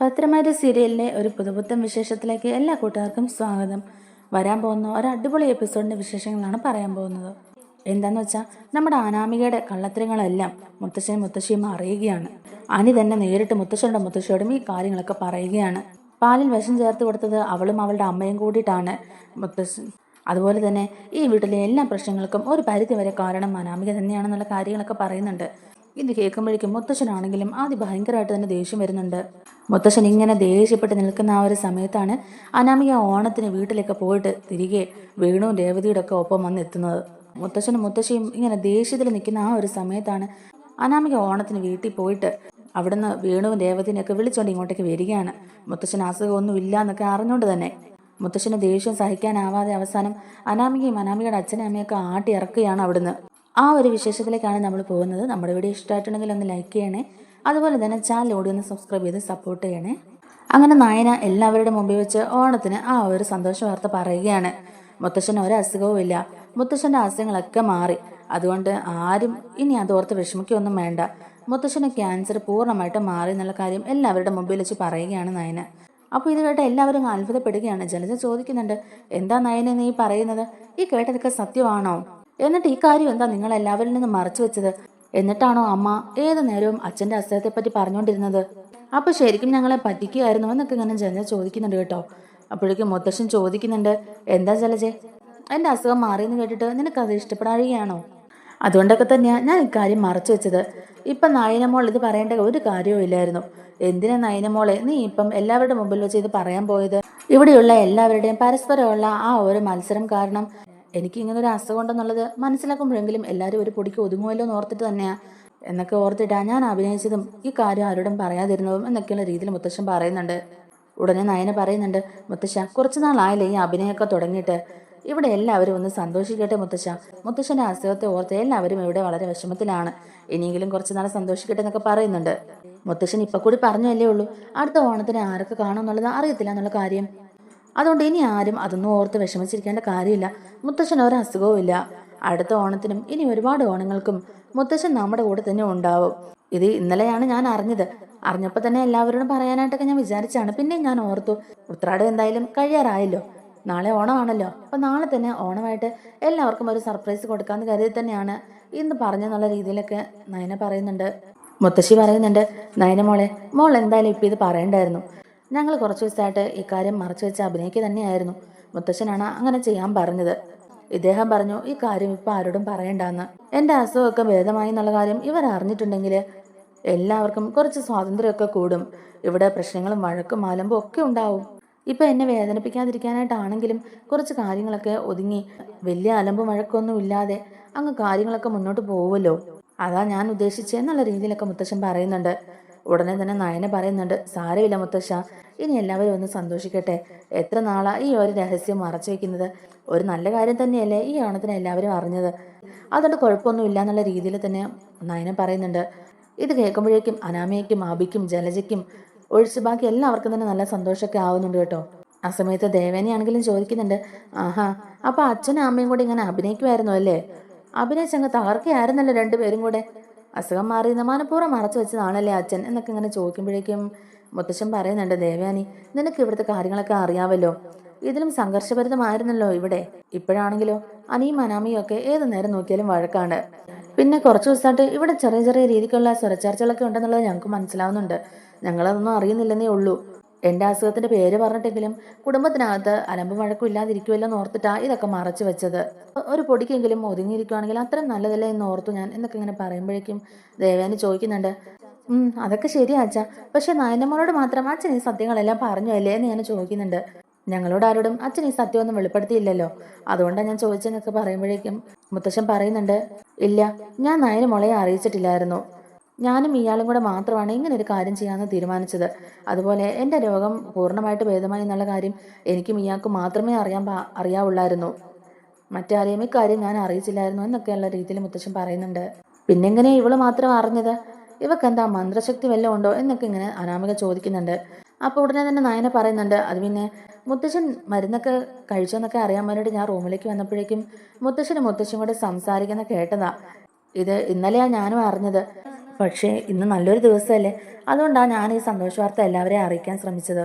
പത്രമാരി സീരിയലിലെ ഒരു പുതുപുത്തൻ വിശേഷത്തിലേക്ക് എല്ലാ കൂട്ടുകാർക്കും സ്വാഗതം. വരാൻ പോകുന്ന ഒരു അടിപൊളി എപ്പിസോഡിന്റെ വിശേഷങ്ങളാണ് പറയാൻ പോകുന്നത്. എന്താന്ന് വെച്ചാൽ നമ്മുടെ അനാമികയുടെ കള്ളത്തരങ്ങളെല്ലാം മുത്തശ്ശൻ മുത്തശ്ശിയും അറിയുകയാണ്. അനി തന്നെ നേരിട്ട് മുത്തശ്ശനോടും മുത്തശ്ശിയോടും ഈ കാര്യങ്ങളൊക്കെ പറയുകയാണ്. പാലിൽ വിഷം ചേർത്ത് കൊടുത്തത് അവളും അവളുടെ അമ്മയും കൂടിയിട്ടാണ് മുത്തശ്ശൻ. അതുപോലെ തന്നെ ഈ വീട്ടിലെ എല്ലാ പ്രശ്നങ്ങൾക്കും ഒരു പരിധി വരെ കാരണം അനാമിക തന്നെയാണെന്നുള്ള കാര്യങ്ങളൊക്കെ പറയുന്നുണ്ട്. ഇത് കേൾക്കുമ്പോഴേക്കും മുത്തശ്ശനാണെങ്കിലും ആദ്യം ഭയങ്കരമായിട്ട് തന്നെ ദേഷ്യം വരുന്നുണ്ട്. മുത്തശ്ശൻ ഇങ്ങനെ ദേഷ്യപ്പെട്ട് നിൽക്കുന്ന ആ ഒരു സമയത്താണ് അനാമിക ഓണത്തിന് വീട്ടിലേക്ക് പോയിട്ട് തിരികെ വേണുവും രേവതിയുടെ ഒക്കെ ഒപ്പം വന്ന് എത്തുന്നത്. മുത്തശ്ശനും മുത്തശ്ശിയും ഇങ്ങനെ ദേഷ്യത്തിൽ നിൽക്കുന്ന ആ ഒരു സമയത്താണ് അനാമിക ഓണത്തിന് വീട്ടിൽ പോയിട്ട് അവിടുന്ന് വേണുവും രേവതിനെയൊക്കെ വിളിച്ചുകൊണ്ട് ഇങ്ങോട്ടേക്ക് വരികയാണ്. മുത്തശ്ശന് അസുഖമൊന്നും ഇല്ല എന്നൊക്കെ അറിഞ്ഞുകൊണ്ട് തന്നെ. മുത്തശ്ശന് ദേഷ്യം സഹിക്കാനാവാതെ അവസാനം അനാമികയും അനാമികയുടെ അച്ഛനും അമ്മയൊക്കെ ആട്ടി ഇറക്കുകയാണ് അവിടുന്ന്. ആ ഒരു വിശേഷത്തിലേക്കാണ് നമ്മൾ പോകുന്നത്. നമ്മുടെ വീഡിയോ ഇഷ്ടമായിട്ടുണ്ടെങ്കിൽ ഒന്ന് ലൈക്ക് ചെയ്യണേ. അതുപോലെ തന്നെ ചാനൽ ഓടി ഒന്ന് സബ്സ്ക്രൈബ് ചെയ്ത് സപ്പോർട്ട് ചെയ്യണേ. അങ്ങനെ നായന എല്ലാവരുടെ മുമ്പിൽ വെച്ച് ഓണത്തിന് ആ ഒരു സന്തോഷ വാർത്ത പറയുകയാണ്. മുത്തശ്ശന് ഒരു അസുഖവും ഇല്ല. മുത്തശ്ശന്റെ അസുഖങ്ങളൊക്കെ മാറി. അതുകൊണ്ട് ആരും ഇനി അതോർത്ത് വിഷമിക്കൊന്നും വേണ്ട. മുത്തശ്ശന് ക്യാൻസർ പൂർണമായിട്ട് മാറി എന്നുള്ള കാര്യം എല്ലാവരുടെ മുമ്പിൽ വെച്ച് പറയുകയാണ് നയന. അപ്പോൾ ഇത് കേട്ട എല്ലാവരും അത്ഭുതപ്പെടുകയാണ്. ജലജ ചോദിക്കുന്നുണ്ട് എന്താ നയനെ നീ പറയുന്നത്? ഈ കേട്ടതൊക്കെ സത്യമാണോ? എന്നിട്ട് ഈ കാര്യം എന്താ നിങ്ങൾ എല്ലാവരിൽ നിന്നും മറച്ചു വെച്ചത്? എന്നിട്ടാണോ അമ്മ ഏത് നേരവും അച്ഛന്റെ അസുഖത്തെ പറ്റി പറഞ്ഞുകൊണ്ടിരുന്നത്? അപ്പൊ ശരിക്കും ഞങ്ങളെ പറ്റിക്കുകയായിരുന്നു എന്നൊക്കെ ഇങ്ങനെ ജലജ ചോദിക്കുന്നുണ്ട് കേട്ടോ. അപ്പോഴേക്കും മുത്തശ്ശൻ ചോദിക്കുന്നുണ്ട് എന്താ ജലജെ? എന്റെ അസുഖം മാറിയെന്ന് കേട്ടിട്ട് നിനക്കത് ഇഷ്ടപ്പെടാഴുകയാണോ? അതുകൊണ്ടൊക്കെ തന്നെയാണ് ഞാൻ ഇക്കാര്യം മറച്ചു വെച്ചത്. ഇപ്പം നയനമോൾ ഇത് പറയേണ്ട ഒരു കാര്യവും ഇല്ലായിരുന്നു. എന്തിനാ നയനമോളെ നീ ഇപ്പം എല്ലാവരുടെ മുമ്പിൽ വെച്ച് ഇത് പറയാൻ പോയത്? ഇവിടെയുള്ള എല്ലാവരുടെയും പരസ്പരമുള്ള ആ ഒരു മത്സരം കാരണം എനിക്ക് ഇങ്ങനെ ഒരു അസുഖം ഉണ്ടെന്നുള്ളത് മനസ്സിലാക്കുമ്പോഴെങ്കിലും എല്ലാവരും ഒരു പൊടിക്ക് ഒതുങ്ങുമല്ലോ എന്ന് ഓർത്തിട്ട് തന്നെയാണ് എന്നൊക്കെ ഓർത്തിട്ടാ ഞാൻ അഭിനയിച്ചതും ഈ കാര്യം ആരോടും പറയാതിരുന്നതും എന്നൊക്കെയുള്ള രീതിയിൽ മുത്തശ്ശൻ പറയുന്നുണ്ട്. ഉടനെ നയന പറയുന്നുണ്ട് മുത്തശ്ശ കുറച്ച് നാളായില്ലേ ഈ അഭിനയമൊക്കെ തുടങ്ങിയിട്ട്? ഇവിടെ എല്ലാവരും ഒന്ന് സന്തോഷിക്കട്ടെ മുത്തശ്ശ. മുത്തശ്ശന്റെ അസുഖത്തെ ഓർത്ത് എല്ലാവരും ഇവിടെ വളരെ വിഷമത്തിലാണ്. ഇനിയെങ്കിലും കുറച്ച് നാളെ സന്തോഷിക്കട്ടെ എന്നൊക്കെ പറയുന്നുണ്ട്. മുത്തശ്ശൻ ഇപ്പൊ കൂടി പറഞ്ഞല്ലേ ഉള്ളൂ അടുത്ത ഓണത്തിന് ആരൊക്കെ കാണും എന്നുള്ളത് അറിയത്തില്ല എന്നുള്ള കാര്യം. അതുകൊണ്ട് ഇനി ആരും അതൊന്നും ഓർത്ത് വിഷമിച്ചിരിക്കേണ്ട കാര്യമില്ല. മുത്തശ്ശൻ ഒരു ഇല്ല. അടുത്ത ഓണത്തിനും ഇനി ഒരുപാട് ഓണങ്ങൾക്കും മുത്തശ്ശൻ നമ്മുടെ കൂടെ തന്നെ ഉണ്ടാവും. ഇത് ഇന്നലെയാണ് ഞാൻ അറിഞ്ഞത്. അറിഞ്ഞപ്പോൾ തന്നെ എല്ലാവരോടും പറയാനായിട്ടൊക്കെ ഞാൻ വിചാരിച്ചാണ്. പിന്നെ ഞാൻ ഓർത്തു ഉത്രാടം എന്തായാലും കഴിയാറായല്ലോ. നാളെ ഓണമാണല്ലോ. അപ്പോൾ നാളെ തന്നെ ഓണമായിട്ട് എല്ലാവർക്കും ഒരു സർപ്രൈസ് കൊടുക്കാമെന്ന് കരുതി തന്നെയാണ് ഇന്ന് പറഞ്ഞെന്നുള്ള രീതിയിലൊക്കെ നയന പറയുന്നുണ്ട്. മുത്തശ്ശി പറയുന്നുണ്ട് നയന മോളെ മോൾ എന്തായാലും ഇപ്പം ഇത് പറയണ്ടായിരുന്നു. ഞങ്ങൾ കുറച്ച് ദിവസമായിട്ട് ഇക്കാര്യം മറച്ചു വെച്ച് അഭിനയിക്കുക തന്നെയായിരുന്നു. മുത്തശ്ശനാണ് അങ്ങനെ ചെയ്യാൻ പറഞ്ഞത്. ഇദ്ദേഹം പറഞ്ഞു ഈ കാര്യം ഇപ്പം ആരോടും പറയണ്ടെന്ന്. എന്റെ അസുഖമൊക്കെ ഭേദമായി എന്നുള്ള കാര്യം ഇവർ അറിഞ്ഞിട്ടുണ്ടെങ്കിൽ എല്ലാവർക്കും കുറച്ച് സ്വാതന്ത്ര്യമൊക്കെ കൂടും. ഇവിടെ പ്രശ്നങ്ങളും വഴക്കും ആലമ്പും ഒക്കെ ഉണ്ടാവും. ഇപ്പം എന്നെ വേദനിപ്പിക്കാതിരിക്കാനായിട്ടാണെങ്കിലും കുറച്ച് കാര്യങ്ങളൊക്കെ ഒതുങ്ങി വലിയ അലമ്പും വഴക്കൊന്നും ഇല്ലാതെ അങ്ങ് കാര്യങ്ങളൊക്കെ മുന്നോട്ട് പോകുമല്ലോ അതാ ഞാൻ ഉദ്ദേശിച്ചെന്നുള്ള രീതിയിലൊക്കെ മുത്തശ്ശൻ പറയുന്നുണ്ട്. ഉടനെ തന്നെ നയന പറയുന്നുണ്ട് സാരമില്ല മുത്തശ്ശ ഇനി എല്ലാവരും ഒന്ന് സന്തോഷിക്കട്ടെ. എത്ര നാളാ ഈ ഒരു രഹസ്യം മറച്ചു വെക്കുന്നത്? ഒരു നല്ല കാര്യം തന്നെയല്ലേ ഈ ഓണത്തിന് എല്ലാവരും അറിഞ്ഞത്. അതുകൊണ്ട് കുഴപ്പമൊന്നും ഇല്ല എന്നുള്ള രീതിയിൽ തന്നെ നയന പറയുന്നുണ്ട്. ഇത് കേൾക്കുമ്പോഴേക്കും അനാമയ്ക്കും ആബിക്കും ജലജയ്ക്കും ഒഴിച്ച് ബാക്കി എല്ലാവർക്കും തന്നെ നല്ല സന്തോഷമൊക്കെ ആവുന്നുണ്ട് കേട്ടോ. ആ സമയത്ത് ദേവേനയാണെങ്കിലും ചോദിക്കുന്നുണ്ട് ആഹാ അപ്പൊ അച്ഛനും അമ്മയും കൂടി ഇങ്ങനെ അഭിനയിക്കുമായിരുന്നു അല്ലേ? അഭിനയിച്ചങ്ങ് തകർക്കയായിരുന്നല്ലോ രണ്ടുപേരും കൂടെ. അസുഖം മാറിയെന്ന് മനഃപൂർവം മറച്ചു വെച്ചതാണല്ലേ അച്ഛൻ എന്നൊക്കെ ഇങ്ങനെ ചോദിക്കുമ്പോഴേക്കും മുത്തശ്ശൻ പറയുന്നുണ്ട് ദേവയാനി നിനക്ക് ഇവിടുത്തെ കാര്യങ്ങളൊക്കെ അറിയാമല്ലോ ഇതിലും സംഘർഷഭരിതമായിരുന്നല്ലോ ഇവിടെ. ഇപ്പോഴാണെങ്കിലോ അനിയും അനാമിയും ഒക്കെ ഏത് നേരം നോക്കിയാലും വഴക്കാണ്. പിന്നെ കുറച്ച് ദിവസമായിട്ട് ഇവിടെ ചെറിയ ചെറിയ രീതിക്കുള്ള സ്വരച്ചേർച്ചകളൊക്കെ ഉണ്ടെന്നുള്ളത് ഞങ്ങൾക്ക് മനസ്സിലാവുന്നുണ്ട്. ഞങ്ങളതൊന്നും അറിയുന്നില്ലെന്നേ ഉള്ളൂ. എന്റെ അസുഖത്തിന്റെ പേര് പറഞ്ഞിട്ടെങ്കിലും കുടുംബത്തിനകത്ത് അലമ്പ് വഴക്കും ഇല്ലാതിരിക്കുമല്ലോ ഇതൊക്കെ മറച്ചു വെച്ചത്. ഒരു പൊടിക്കെങ്കിലും ഒതുങ്ങിയിരിക്കുവാണെങ്കിൽ അത്രയും നല്ലതല്ലേ എന്ന് ഓർത്തു ഞാൻ എന്നൊക്കെ ഇങ്ങനെ പറയുമ്പോഴേക്കും ദേവേനെ ചോദിക്കുന്നുണ്ട് അതൊക്കെ ശരിയാ അച്ഛാ. പക്ഷെ നയനമ്മളോട് മാത്രം അച്ഛൻ ഈ സത്യങ്ങളെല്ലാം പറഞ്ഞു അല്ലേ എന്ന് ഞാൻ ചോദിക്കുന്നുണ്ട്. ഞങ്ങളോട് ആരോടും അച്ഛൻ ഈ സത്യമൊന്നും വെളിപ്പെടുത്തിയില്ലല്ലോ. അതുകൊണ്ടാണ് ഞാൻ ചോദിച്ചെന്നൊക്കെ പറയുമ്പോഴേക്കും മുത്തശ്ശൻ പറയുന്നുണ്ട് ഇല്ല ഞാൻ നയന മോളെ അറിയിച്ചിട്ടില്ലായിരുന്നു. ഞാനും ഇയാളും കൂടെ മാത്രമാണ് ഇങ്ങനെ ഒരു കാര്യം ചെയ്യാമെന്ന് തീരുമാനിച്ചത്. അതുപോലെ എന്റെ രോഗം പൂർണമായിട്ട് ഭേദമായി എന്നുള്ള കാര്യം എനിക്കും ഇയാൾക്കും മാത്രമേ അറിയാൻ അറിയാവുള്ളായിരുന്നു. മറ്റാരെയും ഇക്കാര്യം ഞാൻ അറിയിച്ചില്ലായിരുന്നു എന്നൊക്കെയുള്ള രീതിയിൽ മുത്തശ്ശൻ പറയുന്നുണ്ട്. പിന്നെങ്ങനെ ഇവൾ മാത്രം അറിഞ്ഞത്? ഇവക്ക് എന്താ മന്ത്രശക്തി വല്ലതും ഉണ്ടോ എന്നൊക്കെ ഇങ്ങനെ അനാമിക ചോദിക്കുന്നുണ്ട്. അപ്പോൾ ഉടനെ തന്നെ നയന പറയുന്നുണ്ട് അത് പിന്നെ മുത്തശ്ശൻ മരുന്നൊക്കെ കഴിച്ചോന്നൊക്കെ അറിയാൻ വേണ്ടിയിട്ട് ഞാൻ റൂമിലേക്ക് വന്നപ്പോഴേക്കും മുത്തശ്ശനും മുത്തശ്ശനും കൂടെ സംസാരിക്കുന്ന കേട്ടതാ. ഇത് ഇന്നലെയാ ഞാനും അറിഞ്ഞത്. പക്ഷേ ഇന്ന് നല്ലൊരു ദിവസമല്ലേ? അതുകൊണ്ടാണ് ഞാൻ ഈ സന്തോഷവാർത്ത എല്ലാവരെയും അറിയിക്കാൻ ശ്രമിച്ചത്.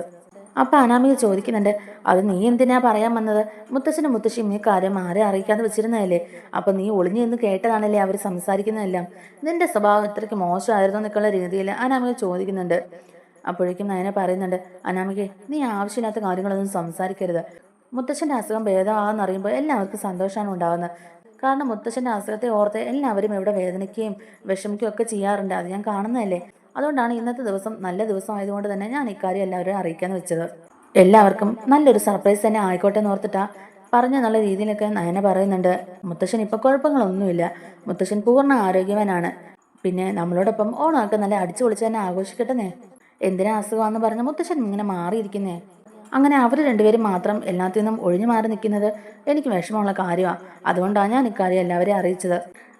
അപ്പം അനാമിക ചോദിക്കുന്നുണ്ട് അത് നീ എന്തിനാ പറയാൻ വന്നത്? മുത്തശ്ശനും മുത്തശ്ശിയും നീ കാര്യം ആരെ അറിയിക്കാതെ വെച്ചിരുന്നതല്ലേ? അപ്പം നീ ഒളിഞ്ഞു നിന്ന് കേട്ടതാണല്ലേ അവർ സംസാരിക്കുന്നതെല്ലാം? നിന്റെ സ്വഭാവം ഇത്രയ്ക്ക് മോശമായിരുന്നു എന്നൊക്കെയുള്ള രീതിയിൽ അനാമിക ചോദിക്കുന്നുണ്ട്. അപ്പോഴേക്കും നയന പറയുന്നുണ്ട് അനാമികെ നീ ആവശ്യമില്ലാത്ത കാര്യങ്ങളൊന്നും സംസാരിക്കരുത്. മുത്തശ്ശന്റെ അസുഖം ഭേദമാകുമെന്ന് അറിയുമ്പോൾ എല്ലാവർക്കും സന്തോഷമാണ് ഉണ്ടാകുന്നത്. കാരണം മുത്തശ്ശന്റെ അസുഖത്തെ ഓർത്ത് എല്ലാവരും ഇവിടെ വേദനിക്കുകയും വിഷമിക്കുകയും ഒക്കെ ചെയ്യാറുണ്ട്. അത് ഞാൻ കാണുന്നതല്ലേ? അതുകൊണ്ടാണ് ഇന്നത്തെ ദിവസം നല്ല ദിവസം ആയതുകൊണ്ട് തന്നെ ഞാൻ ഇക്കാര്യം എല്ലാവരും അറിയിക്കാന്ന് വെച്ചത്. എല്ലാവർക്കും നല്ലൊരു സർപ്രൈസ് തന്നെ ആയിക്കോട്ടെ എന്ന് ഓർത്തിട്ടാ പറഞ്ഞ നല്ല രീതിയിലൊക്കെ നയന പറയുന്നുണ്ട്. മുത്തശ്ശൻ ഇപ്പൊ കുഴപ്പങ്ങളൊന്നുമില്ല. മുത്തശ്ശൻ പൂർണ ആരോഗ്യവാനാണ്. പിന്നെ നമ്മളോടൊപ്പം ഓണമൊക്കെ നല്ല അടിച്ചു പൊളിച്ച് തന്നെ ആഘോഷിക്കട്ടെ എന്തിനാ അസുഖമാണെന്ന് പറഞ്ഞ മുത്തശ്ശൻ ഇങ്ങനെ മാറിയിരിക്കുന്നേ? അങ്ങനെ അവർ രണ്ടുപേരും മാത്രം എല്ലാത്തിൽ നിന്നും ഒഴിഞ്ഞു മാറി നിൽക്കുന്നത് എനിക്ക് വിഷമമുള്ള കാര്യമാണ് അതുകൊണ്ടാണ് ഞാൻ ഇക്കാര്യം എല്ലാവരെയും അറിയിച്ചത്.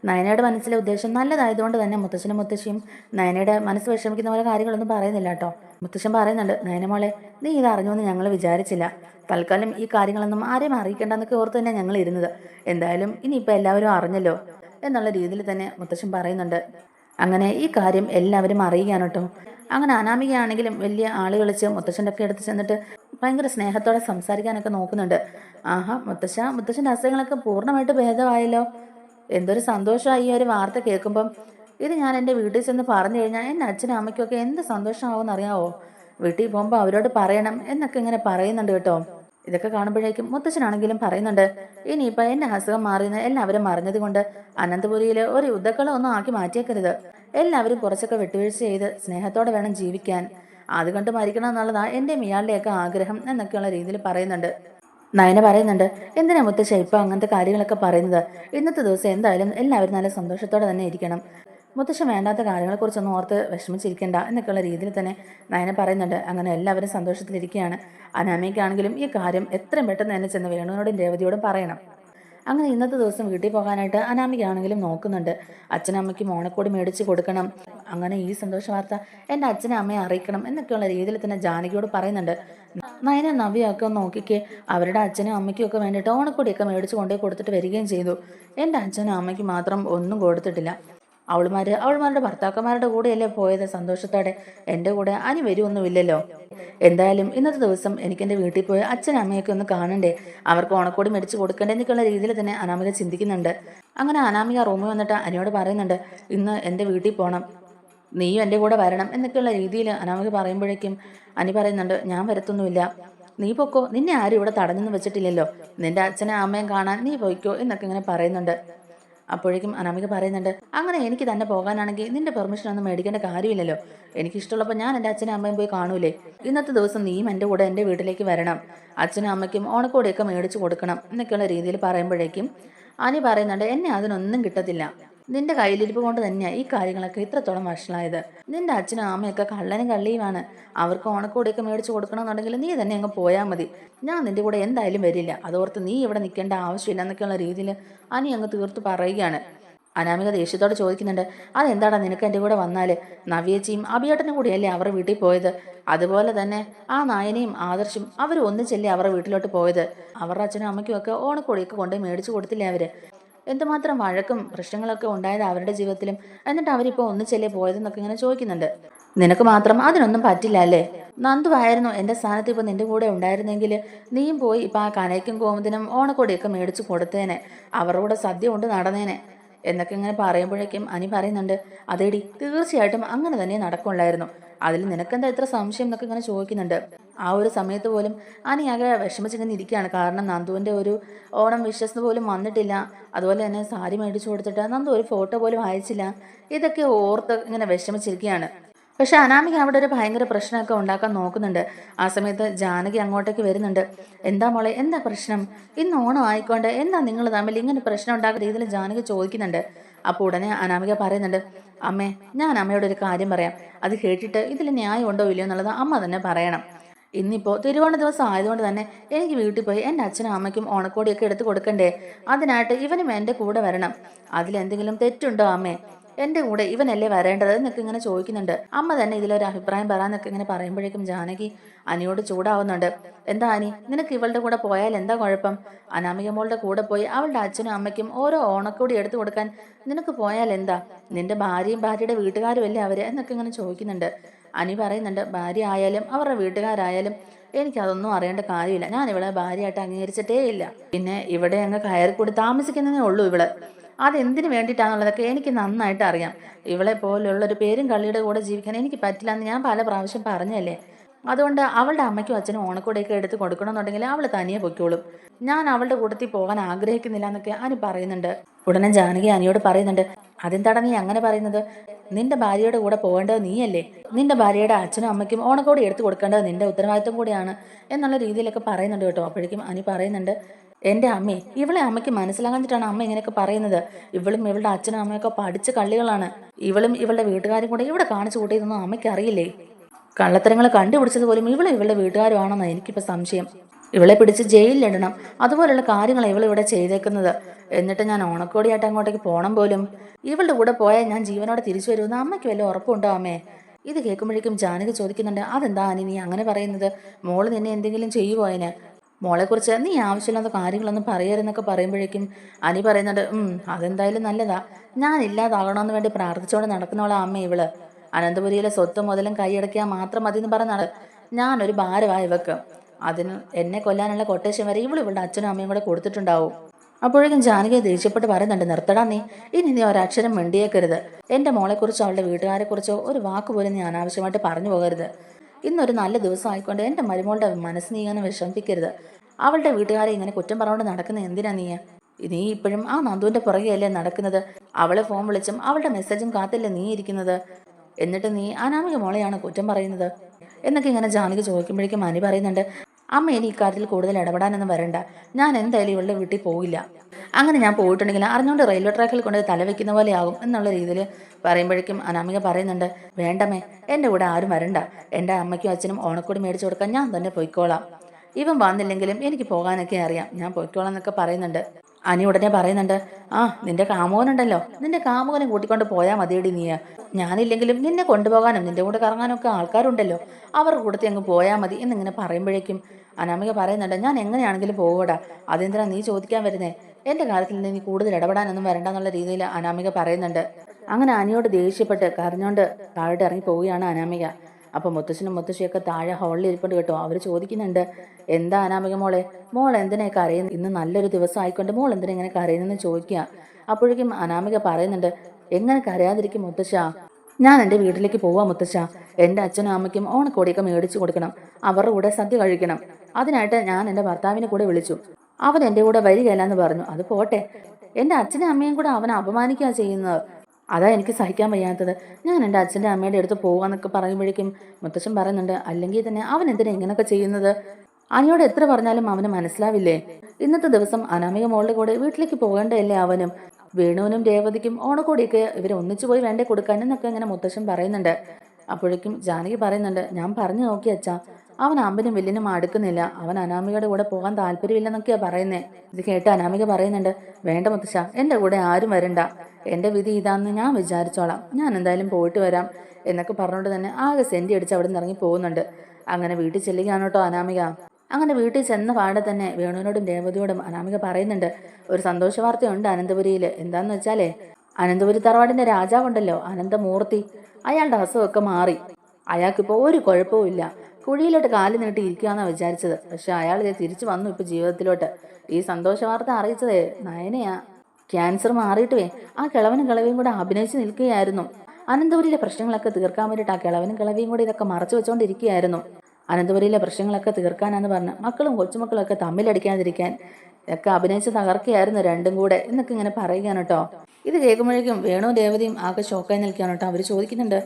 നയനയുടെ മനസ്സിലെ ഉദ്ദേശം നല്ലതായതുകൊണ്ട് തന്നെ മുത്തശ്ശനും മുത്തശ്ശിയും നയനയുടെ മനസ്സ് വിഷമിക്കുന്ന പോലെ കാര്യങ്ങളൊന്നും പറയുന്നില്ല കേട്ടോ. മുത്തശ്ശൻ പറയുന്നുണ്ട് നയനമോളെ നീ ഇത് അറിഞ്ഞുവെന്ന് ഞങ്ങൾ വിചാരിച്ചില്ല. തൽക്കാലം ഈ കാര്യങ്ങളൊന്നും ആരെയും അറിയിക്കേണ്ടെന്നൊക്കെ ഓർത്ത് തന്നെ ഞങ്ങൾ ഇരുന്നത്. എന്തായാലും ഇനിയിപ്പോൾ എല്ലാവരും അറിഞ്ഞല്ലോ. എന്നുള്ള രീതിയിൽ തന്നെ മുത്തശ്ശൻ പറയുന്നുണ്ട്. അങ്ങനെ ഈ കാര്യം എല്ലാവരും അറിയുകയാണ് അങ്ങനെ അനാമികയാണെങ്കിലും വലിയ ആൾ കളിച്ച് മുത്തശ്ശന്റെ ഒക്കെ എടുത്ത് ചെന്നിട്ട് ഭയങ്കര സ്നേഹത്തോടെ സംസാരിക്കാനൊക്കെ നോക്കുന്നുണ്ട്. ആഹാ മുത്തശ്ശ മുത്തശ്ശന്റെ അസുഖങ്ങളൊക്കെ പൂർണമായിട്ട് ഭേദമായല്ലോ. എന്തൊരു സന്തോഷമായി ഈ ഒരു വാർത്ത കേൾക്കുമ്പം. ഇത് ഞാൻ എന്റെ വീട്ടിൽ ചെന്ന് പറഞ്ഞു കഴിഞ്ഞാൽ എന്റെ അച്ഛനും അമ്മയ്ക്കൊക്കെ എന്ത് സന്തോഷമാവുമെന്ന് അറിയാവോ വീട്ടിൽ പോകുമ്പോൾ അവരോട് പറയണം എന്നൊക്കെ ഇങ്ങനെ പറയുന്നുണ്ട് കേട്ടോ. ഇതൊക്കെ കാണുമ്പോഴേക്കും മുത്തച്ഛനാണെങ്കിലും പറയുന്നുണ്ട് ഇനിയിപ്പോൾ എന്റെ അസുഖം മാറിയെന്ന് എല്ലാവരും അറിഞ്ഞത് കൊണ്ട് അനന്തപുരിയിൽ ഒരു യുദ്ധക്കളം ഒന്നും ആക്കി മാറ്റിയേക്കരുത്. എല്ലാവരും കുറച്ചൊക്കെ വിട്ടുവീഴ്ച ചെയ്ത് സ്നേഹത്തോടെ വേണം ജീവിക്കാൻ. അത് കണ്ട് മരിക്കണം എന്നുള്ളതാ എന്റെ മിയാളുടെയൊക്കെ ആഗ്രഹം എന്നൊക്കെയുള്ള രീതിയിൽ പറയുന്നുണ്ട്. നയന പറയുന്നുണ്ട് എന്തിനാ മുത്തശ്ശ ഇപ്പൊ അങ്ങനത്തെ കാര്യങ്ങളൊക്കെ പറയുന്നത്? ഇന്നത്തെ ദിവസം എന്തായാലും എല്ലാവരും നല്ല സന്തോഷത്തോടെ തന്നെ ഇരിക്കണം. മുത്തശ്ശൻ വേണ്ടാത്ത കാര്യങ്ങളെക്കുറിച്ചൊന്നും ഓർത്ത് വിഷമിച്ചിരിക്കേണ്ട എന്നൊക്കെയുള്ള രീതിയിൽ തന്നെ നയന പറയുന്നുണ്ട്. അങ്ങനെ എല്ലാവരും സന്തോഷത്തിലിരിക്കുകയാണ്. അനാമയ്ക്കാണെങ്കിലും ഈ കാര്യം എത്രയും പെട്ടെന്ന് തന്നെ ചെന്ന് വേണുവിനോടും രേവതിയോടും പറയണം. അങ്ങനെ ഇന്നത്തെ ദിവസം വീട്ടിൽ പോകാനായിട്ട് അനാമികയാണെങ്കിലും നോക്കുന്നുണ്ട്. അച്ഛനമ്മയ്ക്ക് ഓണക്കോടി മേടിച്ച് കൊടുക്കണം. അങ്ങനെ ഈ സന്തോഷ വാർത്ത എന്റെ അച്ഛനെ അമ്മയെ അറിയിക്കണം എന്നൊക്കെയുള്ള രീതിയിൽ തന്നെ ജാനകിയോട് പറയുന്നുണ്ട്. നയന നവ്യൊക്കെ നോക്കിക്കേ അവരുടെ അച്ഛനും അമ്മയ്ക്കും ഒക്കെ വേണ്ടിയിട്ട് ഓണക്കൊടിയൊക്കെ മേടിച്ച് കൊണ്ടുപോയി കൊടുത്തിട്ട് വരികയും ചെയ്തു. എന്റെ അച്ഛനും അമ്മയ്ക്ക് മാത്രം ഒന്നും കൊടുത്തിട്ടില്ല. അവൾമാര് അവൾമാരുടെ ഭർത്താക്കന്മാരുടെ കൂടെയല്ലേ പോയത് സന്തോഷത്തോടെ? എന്റെ കൂടെ അനി വരുമൊന്നുമില്ലല്ലോ എന്തായാലും ഇന്നത്തെ ദിവസം എനിക്ക് എന്റെ വീട്ടിൽ പോയി അച്ഛനും അമ്മയൊക്കെ ഒന്ന് കാണണ്ടേ? അവർക്ക് ഓണക്കോടി മേടിച്ച് കൊടുക്കണ്ടേ എന്നൊക്കെയുള്ള രീതിയിൽ തന്നെ അനാമിക ചിന്തിക്കുന്നുണ്ട്. അങ്ങനെ അനാമിക റൂമിൽ വന്നിട്ട് അനിയോട് പറയുന്നുണ്ട് ഇന്ന് എന്റെ വീട്ടിൽ പോകണം നീയും എന്റെ കൂടെ വരണം എന്നൊക്കെയുള്ള രീതിയിൽ അനാമിക പറയുമ്പോഴേക്കും അനി പറയുന്നുണ്ട് ഞാൻ വരത്തൊന്നുമില്ല. നീ പൊക്കോ. നിന്നെ ആരും ഇവിടെ തടഞ്ഞെന്ന് വെച്ചിട്ടില്ലല്ലോ. നിന്റെ അച്ഛനെ അമ്മയും കാണാൻ നീ പോയിക്കോ എന്നൊക്കെ ഇങ്ങനെ പറയുന്നുണ്ട്. അപ്പോഴേക്കും അനാമിക പറയുന്നുണ്ട് അങ്ങനെ എനിക്ക് തന്നെ പോകാനാണെങ്കിൽ നിന്റെ പെർമിഷൻ ഒന്നും മേടിക്കേണ്ട കാര്യമില്ലല്ലോ. എനിക്കിഷ്ടമുള്ളപ്പോൾ ഞാൻ എന്റെ അച്ഛനും അമ്മയും പോയി കാണൂലേ. ഇന്നത്തെ ദിവസം നീയും എന്റെ കൂടെ എന്റെ വീട്ടിലേക്ക് വരണം. അച്ഛനും അമ്മയ്ക്കും ഓണക്കോടിയൊക്കെ മേടിച്ചു കൊടുക്കണം എന്നൊക്കെയുള്ള രീതിയിൽ പറയുമ്പോഴേക്കും അനി പറയുന്നുണ്ട് എന്നെ അതിനൊന്നും കിട്ടത്തില്ല. നിന്റെ കയ്യിലിരിപ്പ് കൊണ്ട് തന്നെയാണ് ഈ കാര്യങ്ങളൊക്കെ ഇത്രത്തോളം വഷളായത്. നിന്റെ അച്ഛനും അമ്മയൊക്കെ കള്ളനും കള്ളിയുമാണ്. അവർക്ക് ഓണക്കൂടിയൊക്കെ മേടിച്ചു കൊടുക്കണമെന്നുണ്ടെങ്കിൽ നീ തന്നെ അങ്ങ് പോയാൽ മതി. ഞാൻ നിന്റെ കൂടെ എന്തായാലും വരില്ല. അതോർത്ത് നീ ഇവിടെ നിൽക്കേണ്ട ആവശ്യമില്ല എന്നൊക്കെയുള്ള രീതിയിൽ അനി അങ്ങ് തീർത്ത് പറയുകയാണ്. അനാമിക ദേഷ്യത്തോടെ ചോദിക്കുന്നുണ്ട് അതെന്താടാ നിനക്ക് എന്റെ കൂടെ വന്നാൽ നവ്യേച്ചിയും അഭിയേട്ടനും കൂടിയല്ലേ അവരുടെ വീട്ടിൽ പോയത്? അതുപോലെ തന്നെ ആ നായനെയും ആദർശും അവർ ഒന്നിച്ചല്ലേ അവരുടെ വീട്ടിലോട്ട് പോയത്? അവരുടെ അച്ഛനും അമ്മയ്ക്കും ഒക്കെ ഓണക്കോടിയൊക്കെ കൊണ്ടുപോയി മേടിച്ചു കൊടുത്തില്ലേ അവർ? എന്തുമാത്രം വഴക്കും പ്രശ്നങ്ങളൊക്കെ ഉണ്ടായത് അവരുടെ ജീവിതത്തിലും. എന്നിട്ട് അവരിപ്പോൾ ഒന്നിച്ചല്ലേ പോയതെന്നൊക്കെ ഇങ്ങനെ ചോദിക്കുന്നുണ്ട്. നിനക്ക് മാത്രം അതിനൊന്നും പറ്റില്ല അല്ലേ? നന്ദുവായിരുന്നു എന്റെ സ്ഥാനത്ത് ഇപ്പോൾ നിന്റെ കൂടെ ഉണ്ടായിരുന്നെങ്കിൽ നീയും പോയി ഇപ്പൊ ആ കനയ്ക്കും കോമതിനും ഓണക്കൊടിയൊക്കെ മേടിച്ചു കൊടുത്തേനെ. അവരുടെ സദ്യ കൊണ്ട് നടന്നേനെ. എന്നൊക്കെ ഇങ്ങനെ പറയുമ്പോഴേക്കും അനി പറയുന്നുണ്ട് അതേടി തീർച്ചയായിട്ടും അങ്ങനെ തന്നെ നടക്കുള്ളായിരുന്നു. അതിൽ നിനക്കെന്താ ഇത്ര സംശയം? എന്നൊക്കെ ഇങ്ങനെ ചോദിക്കുന്നുണ്ട്. ആ ഒരു സമയത്ത് പോലും അനി ആകെ വിഷമിച്ചിങ്ങനെ ഇരിക്കുകയാണ്. കാരണം നന്ദുവിന്റെ ഒരു ഓണം വിശ്വസ് പോലും വന്നിട്ടില്ല. അതുപോലെ തന്നെ സാരി മേടിച്ചു കൊടുത്തിട്ട് നന്ദു ഒരു ഫോട്ടോ പോലും അയച്ചില്ല. ഇതൊക്കെ ഓർത്ത് ഇങ്ങനെ വിഷമിച്ചിരിക്കുകയാണ്. പക്ഷെ അനാമിക അവിടെ ഒരു ഭയങ്കര പ്രശ്നമൊക്കെ ഉണ്ടാക്കാൻ നോക്കുന്നുണ്ട്. ആ സമയത്ത് ജാനകി അങ്ങോട്ടേക്ക് വരുന്നുണ്ട്. എന്താ മോളെ എന്താ പ്രശ്നം? ഇന്ന് ഓണം ആയിക്കൊണ്ട് എന്താ നിങ്ങൾ തമ്മിൽ ഇങ്ങനെ പ്രശ്നം ഉണ്ടാക്കുന്ന രീതിയിൽ ജാനകി ചോദിക്കുന്നുണ്ട്. അപ്പോൾ ഉടനെ അനാമിക പറയുന്നുണ്ട് അമ്മേ ഞാൻ അമ്മയോട് ഒരു കാര്യം പറയാം. അത് കേട്ടിട്ട് ഇതിൽ ന്യായം ഉണ്ടോ ഇല്ലയോ എന്നുള്ളത് അമ്മ തന്നെ പറയണം. ഇന്നിപ്പോൾ തിരുവോണ ദിവസം ആയതുകൊണ്ട് തന്നെ എനിക്ക് വീട്ടിൽ പോയി എന്റെ അച്ഛനും അമ്മയ്ക്കും ഓണക്കോടിയൊക്കെ എടുത്ത് കൊടുക്കണ്ടേ? അതിനായിട്ട് ഇവനും എന്റെ കൂടെ വരണം. അതിലെന്തെങ്കിലും തെറ്റുണ്ടോ അമ്മേ? എന്റെ കൂടെ ഇവനല്ലേ വരേണ്ടത്? എന്നൊക്കെ ഇങ്ങനെ ചോദിക്കുന്നുണ്ട്. അമ്മ തന്നെ ഇതിലൊരു അഭിപ്രായം പറയാന്നൊക്കെ ഇങ്ങനെ പറയുമ്പോഴേക്കും ജാനകി അനിയോട് ചൂടാവുന്നുണ്ട്. എന്താ അനി നിനക്ക് ഇവളുടെ കൂടെ പോയാൽ എന്താ കുഴപ്പം? അനാമിക മോളുടെ കൂടെ പോയി അവളുടെ അച്ഛനും അമ്മയ്ക്കും ഓരോ ഓണക്കൂടി എടുത്തു കൊടുക്കാൻ നിനക്ക് പോയാൽ എന്താ? നിന്റെ ഭാര്യയും ഭാര്യയുടെ വീട്ടുകാരും അല്ലേ അവർ? എന്നൊക്കെ ഇങ്ങനെ ചോദിക്കുന്നുണ്ട്. അനി പറയുന്നുണ്ട് ഭാര്യ ആയാലും അവരുടെ വീട്ടുകാരായാലും എനിക്കതൊന്നും അറിയേണ്ട കാര്യമില്ല. ഞാൻ ഇവളെ ഭാര്യയായിട്ട് അംഗീകരിച്ചിട്ടേ ഇല്ല. പിന്നെ ഇവിടെ അങ്ങ് കയറിക്കൂടി താമസിക്കുന്നതേ ഉള്ളൂ ഇവൾ. അതെന്തിനു വേണ്ടിയിട്ടാണെന്നുള്ളതൊക്കെ എനിക്ക് നന്നായിട്ട് അറിയാം. ഇവളെ പോലുള്ളൊരു പേരും കള്ളിയുടെ കൂടെ ജീവിക്കാൻ എനിക്ക് പറ്റില്ല എന്ന് ഞാൻ പല പ്രാവശ്യം പറഞ്ഞല്ലേ? അതുകൊണ്ട് അവളുടെ അമ്മയ്ക്കും അച്ഛനും ഓണക്കൂടെയൊക്കെ എടുത്ത് കൊടുക്കണമെന്നുണ്ടെങ്കിൽ അവൾ തനിയെ പൊയ്ക്കോളും. ഞാൻ അവളുടെ കൂട്ടത്തിൽ പോകാൻ ആഗ്രഹിക്കുന്നില്ല എന്നൊക്കെ അനു പറയുന്നുണ്ട്. ഉടനെ ജാനകി അനിയോട് പറയുന്നുണ്ട് അതെന്താണ് നീ അങ്ങനെ പറയുന്നത്? നിന്റെ ഭാര്യയുടെ കൂടെ പോകേണ്ടത് നീയല്ലേ? നിന്റെ ഭാര്യയുടെ അച്ഛനും അമ്മയ്ക്കും ഓണക്കോടി എടുത്തു കൊടുക്കേണ്ടത് നിന്റെ ഉത്തരവാദിത്വം കൂടിയാണ് എന്നുള്ള രീതിയിലൊക്കെ പറയുന്നുണ്ട് കേട്ടോ. അപ്പോഴേക്കും അനി പറയുന്നുണ്ട് എന്റെ അമ്മേ ഇവളെ അമ്മയ്ക്ക് മനസ്സിലാകാഞ്ഞിട്ടാണ് അമ്മ ഇങ്ങനെയൊക്കെ പറയുന്നത്. ഇവളും ഇവളുടെ അച്ഛനും അമ്മയൊക്കെ പഠിച്ച കള്ളികളാണ്. ഇവളും ഇവളുടെ വീട്ടുകാരും കൂടെ ഇവിടെ കാണിച്ചു കൂട്ടിയതൊന്നും അമ്മയ്ക്ക് അറിയില്ലേ? കള്ളത്തരങ്ങൾ കണ്ടുപിടിച്ചത് പോലും ഇവളെ ഇവളുടെ വീട്ടുകാരുമാണെന്നാണ് എനിക്കിപ്പോൾ സംശയം. ഇവളെ പിടിച്ച് ജയിലിലിടണം അതുപോലുള്ള കാര്യങ്ങളാണ് ഇവൾ ഇവിടെ ചെയ്തേക്കുന്നത്. എന്നിട്ട് ഞാൻ ഓണക്കോടിയായിട്ട് അങ്ങോട്ടേക്ക് പോകണം പോലും. ഇവളുടെ കൂടെ പോയാൽ ഞാൻ ജീവനോടെ തിരിച്ചു വരുമെന്ന് അമ്മയ്ക്ക് വല്ല ഉറപ്പുണ്ടോ അമ്മേ? ഇത് കേൾക്കുമ്പോഴേക്കും ജാനകി ചോദിക്കുന്നുണ്ട് അതെന്താ അനി നീ അങ്ങനെ പറയുന്നത്? മോൾ നിന്നെ എന്തെങ്കിലും ചെയ്യുമോ അതിന്? മോളെക്കുറിച്ച് നീ ആവശ്യമില്ലാത്ത കാര്യങ്ങളൊന്നും പറയരുതെന്നൊക്കെ പറയുമ്പോഴേക്കും അനി പറയുന്നുണ്ട് അതെന്തായാലും നല്ലതാ. ഞാൻ ഇല്ലാതാകണമെന്ന് വേണ്ടി പ്രാർത്ഥിച്ചുകൊണ്ട് നടക്കുന്നോളാ അമ്മ ഇവൾ. അനന്തപുരിയിലെ സ്വത്ത് മുതലും കൈയടക്കിയാൽ മാത്രം മതി എന്ന് പറഞ്ഞാണ് ഞാനൊരു ഭാരമായി ഇവക്ക്. അതിന് എന്നെ കൊല്ലാനുള്ള കൊട്ടേഷൻ വരെ ഇവൾ ഇവളുടെ അച്ഛനും അമ്മയും കൂടെ കൊടുത്തിട്ടുണ്ടാവും. അപ്പോഴേക്കും ജാനകി ദേഷ്യപ്പെട്ട് പറയുന്നുണ്ട് നിർത്തടാ നീ. ഇനി നീ ഒരക്ഷരം മിണ്ടിയേക്കരുത്. എന്റെ മോളെക്കുറിച്ചോ അവളുടെ വീട്ടുകാരെക്കുറിച്ചോ ഒരു വാക്ക് പോലും നീ അനാവശ്യമായിട്ട് പറഞ്ഞു പോകരുത്. ഇന്നൊരു നല്ല ദിവസം ആയിക്കൊണ്ട് എന്റെ മരുമോളുടെ മനസ്സ് നീ ഇങ്ങനെ വിഷമിപ്പിക്കരുത്. അവളുടെ വീട്ടുകാരെ ഇങ്ങനെ കുറ്റം പറഞ്ഞുകൊണ്ട് നടക്കുന്ന എന്തിനാ നീ? നീ ഇപ്പോഴും ആ നന്ദുവിന്റെ പുറകെയല്ലേ നടക്കുന്നത്? അവളെ ഫോൺ വിളിച്ചും അവളുടെ മെസ്സേജും കാത്തല്ലേ നീ ഇരിക്കുന്നത്? എന്നിട്ട് നീ അനാമിക മോളെയാണ് കുറ്റം പറയുന്നത്? എന്നൊക്കെ ഇങ്ങനെ ജാനകി ചോദിക്കുമ്പോഴേക്കും അനി പറയുന്നുണ്ട് അമ്മ ഇനി ഇക്കാര്യത്തിൽ കൂടുതൽ ഇടപെടാനൊന്നും വരണ്ട. ഞാൻ എന്തായാലും ഇവളുടെ വീട്ടിൽ പോകില്ല അങ്ങനെ ഞാൻ പോയിട്ടുണ്ടെങ്കിൽ അറിഞ്ഞുകൊണ്ട് റെയിൽവേ ട്രാക്കിൽ കൊണ്ട് തലവെക്കുന്ന പോലെ ആകും എന്നുള്ള രീതിയിൽ പറയുമ്പോഴേക്കും അനാമിക പറയുന്നുണ്ട് വേണ്ടമേ എന്റെ കൂടെ ആരും വരണ്ട. എന്റെ അമ്മയ്ക്കും അച്ഛനും ഓണക്കൂടി മേടിച്ചു കൊടുക്കാൻ ഞാൻ തന്നെ പൊയ്ക്കോളാം. ഇവൻ വന്നില്ലെങ്കിലും എനിക്ക് പോകാനൊക്കെ അറിയാം. ഞാൻ പൊയ്ക്കോളാം എന്നൊക്കെ പറയുന്നുണ്ട്. അനി ഉടനെ പറയുന്നുണ്ട് ആ നിന്റെ കാമുകനുണ്ടല്ലോ. നിന്റെ കാമുകനെ കൂട്ടിക്കൊണ്ട് പോയാൽ മതിയടി നീ. ഞാനില്ലെങ്കിലും നിന്നെ കൊണ്ടുപോകാനും നിന്റെ കൂടെ കറങ്ങാനും ഒക്കെ ആൾക്കാരുണ്ടല്ലോ. അവരുടെ കൂടത്തിൽ അങ്ങ് പോയാൽ മതി എന്നിങ്ങനെ പറയുമ്പോഴേക്കും അനാമിക പറയുന്നുണ്ട് ഞാൻ എങ്ങനെയാണെങ്കിലും പോകൂടാ അതെന്തിനാ നീ ചോദിക്കാൻ വരുന്നേ? എന്റെ കാര്യത്തിൽ നീ കൂടുതൽ ഇടപെടാനൊന്നും വരണ്ട എന്നുള്ള രീതിയിൽ അനാമിക പറയുന്നുണ്ട്. അങ്ങനെ അനിയോട് ദേഷ്യപ്പെട്ട് കരഞ്ഞോണ്ട് താഴോട്ട് ഇറങ്ങി പോവുകയാണ് അനാമിക. അപ്പൊ മുത്തശ്ശനും മുത്തശ്ശിയൊക്കെ താഴെ ഹോളിൽ ഇരിപ്പുണ്ട് കേട്ടോ. അവർ ചോദിക്കുന്നുണ്ട് എന്താ അനാമിക മോളെ? മോൾ എന്തിനാ കരയുന്നത് ഇന്ന് നല്ലൊരു ദിവസം ആയിക്കൊണ്ട് മോൾ എന്തിനാ ഇങ്ങനെ കരയുന്നെന്ന് ചോദിക്കുക. അപ്പോഴേക്കും അനാമിക പറയുന്നുണ്ട് എങ്ങനെ കരയാതിരിക്കും മുത്തശ്ശ? ഞാൻ എന്റെ വീട്ടിലേക്ക് പോവാം മുത്തശ്ശ. എന്റെ അച്ഛനും അമ്മയ്ക്കും ഓണക്കോടിയൊക്കെ മേടിച്ചു കൊടുക്കണം. അവരുടെ കൂടെ സദ്യ കഴിക്കണം. അതിനായിട്ട് ഞാൻ എന്റെ ഭർത്താവിനെ കൂടെ വിളിച്ചു. അവൻ എന്റെ കൂടെ വരികയല്ല എന്ന് പറഞ്ഞു. അത് പോട്ടെ. എന്റെ അച്ഛനും അമ്മയും കൂടെ അവനെ അപമാനിക്കുക ചെയ്യുന്നത്. അതാ എനിക്ക് സഹിക്കാൻ വയ്യാത്തത്. ഞാൻ എന്റെ അച്ഛന്റെ അമ്മയുടെ അടുത്ത് പോകാമെന്നൊക്കെ പറയുമ്പോഴേക്കും മുത്തശ്ശൻ പറയുന്നുണ്ട് അല്ലെങ്കിൽ തന്നെ അവൻ എന്തിനാ ഇങ്ങനെയൊക്കെ ചെയ്യുന്നത്? അനിയോട് എത്ര പറഞ്ഞാലും അവന് മനസ്സിലാവില്ലേ? ഇന്നത്തെ ദിവസം അനാമിക മോളുടെ കൂടെ വീട്ടിലേക്ക് പോകേണ്ടതല്ലേ അവനും? വേണുവിനും രേവതിക്കും ഓണക്കോടിയൊക്കെ ഇവർ ഒന്നിച്ചു പോയി വേണ്ടേ കൊടുക്കാൻ എന്നൊക്കെ ഇങ്ങനെ മുത്തശ്ശൻ പറയുന്നുണ്ട്. അപ്പോഴേക്കും ജാനകി പറയുന്നുണ്ട് ഞാൻ പറഞ്ഞു നോക്കി അച്ഛാ അവൻ അമ്പനും വില്ലിനും അടുക്കുന്നില്ല. അവൻ അനാമികയുടെ കൂടെ പോകാൻ താല്പര്യമില്ലെന്നൊക്കെയാ പറയുന്നേ. ഇത് കേട്ട് അനാമിക പറയുന്നുണ്ട് വേണ്ട മുത്തശ്ശ എന്റെ കൂടെ ആരും വരണ്ട. എന്റെ വിധി ഇതാന്ന് ഞാൻ വിചാരിച്ചോളാം. ഞാൻ എന്തായാലും പോയിട്ട് വരാം. എന്നൊക്കെ പറഞ്ഞുകൊണ്ട് തന്നെ ആകെ സെന്റി അടിച്ച് അവിടെ നിന്ന് ഇറങ്ങി പോകുന്നുണ്ട്. അങ്ങനെ വീട്ടിൽ ചെല്ലുകയാണ് കേട്ടോ അനാമിക. അങ്ങനെ വീട്ടിൽ ചെന്ന പാടെ തന്നെ വേണുവിനോടും രേവതിയോടും അനാമിക പറയുന്നുണ്ട് ഒരു സന്തോഷ വാർത്തയുണ്ട് അനന്തപുരിയിൽ എന്താന്ന് വെച്ചാലേ അനന്തപുരി തറവാടിന്റെ രാജാവുണ്ടല്ലോ അനന്തമൂർത്തി. അയാളുടെ അസുഖമൊക്കെ മാറി. അയാൾക്കിപ്പോൾ ഒരു കുഴപ്പവും ഇല്ല കുഴിയിലോട്ട് കാൽ നീട്ടി ഇരിക്കുകയെന്നാണ് വിചാരിച്ചത്. പക്ഷെ അയാൾ ഇത് തിരിച്ചു വന്നു ഇപ്പൊ ജീവിതത്തിലോട്ട്. ഈ സന്തോഷ വാർത്ത അറിയിച്ചതേ നയനയാ. ക്യാൻസർ മാറിയിട്ടുവേ. ആ കിളവനും കിളവിയും കൂടെ അഭിനയിച്ച് നിൽക്കുകയായിരുന്നു. അനന്തപുരിയിലെ പ്രശ്നങ്ങളൊക്കെ തീർക്കാൻ വേണ്ടിയിട്ട് ആ കിളവനും കിളവിയും കൂടി ഇതൊക്കെ മറച്ചു വെച്ചുകൊണ്ടിരിക്കുകയായിരുന്നു അനന്തപുരിയിലെ പ്രശ്നങ്ങളൊക്കെ തീർക്കാനാന്ന് പറഞ്ഞ് മക്കളും കൊച്ചുമക്കളും ഒക്കെ തമ്മിലടിക്കാതിരിക്കാൻ ഇതൊക്കെ അഭിനയിച്ച് തകർക്കുകയായിരുന്നു രണ്ടും കൂടെ എന്നൊക്കെ ഇങ്ങനെ പറയുകയാണ് കേട്ടോ. ഇത് കേൾക്കുമ്പോഴേക്കും വേണു ദേവതയും ആകെ ഷോക്കായി നിൽക്കുകയാണ് കേട്ടോ. അവർ ചോദിക്കുന്നുണ്ട്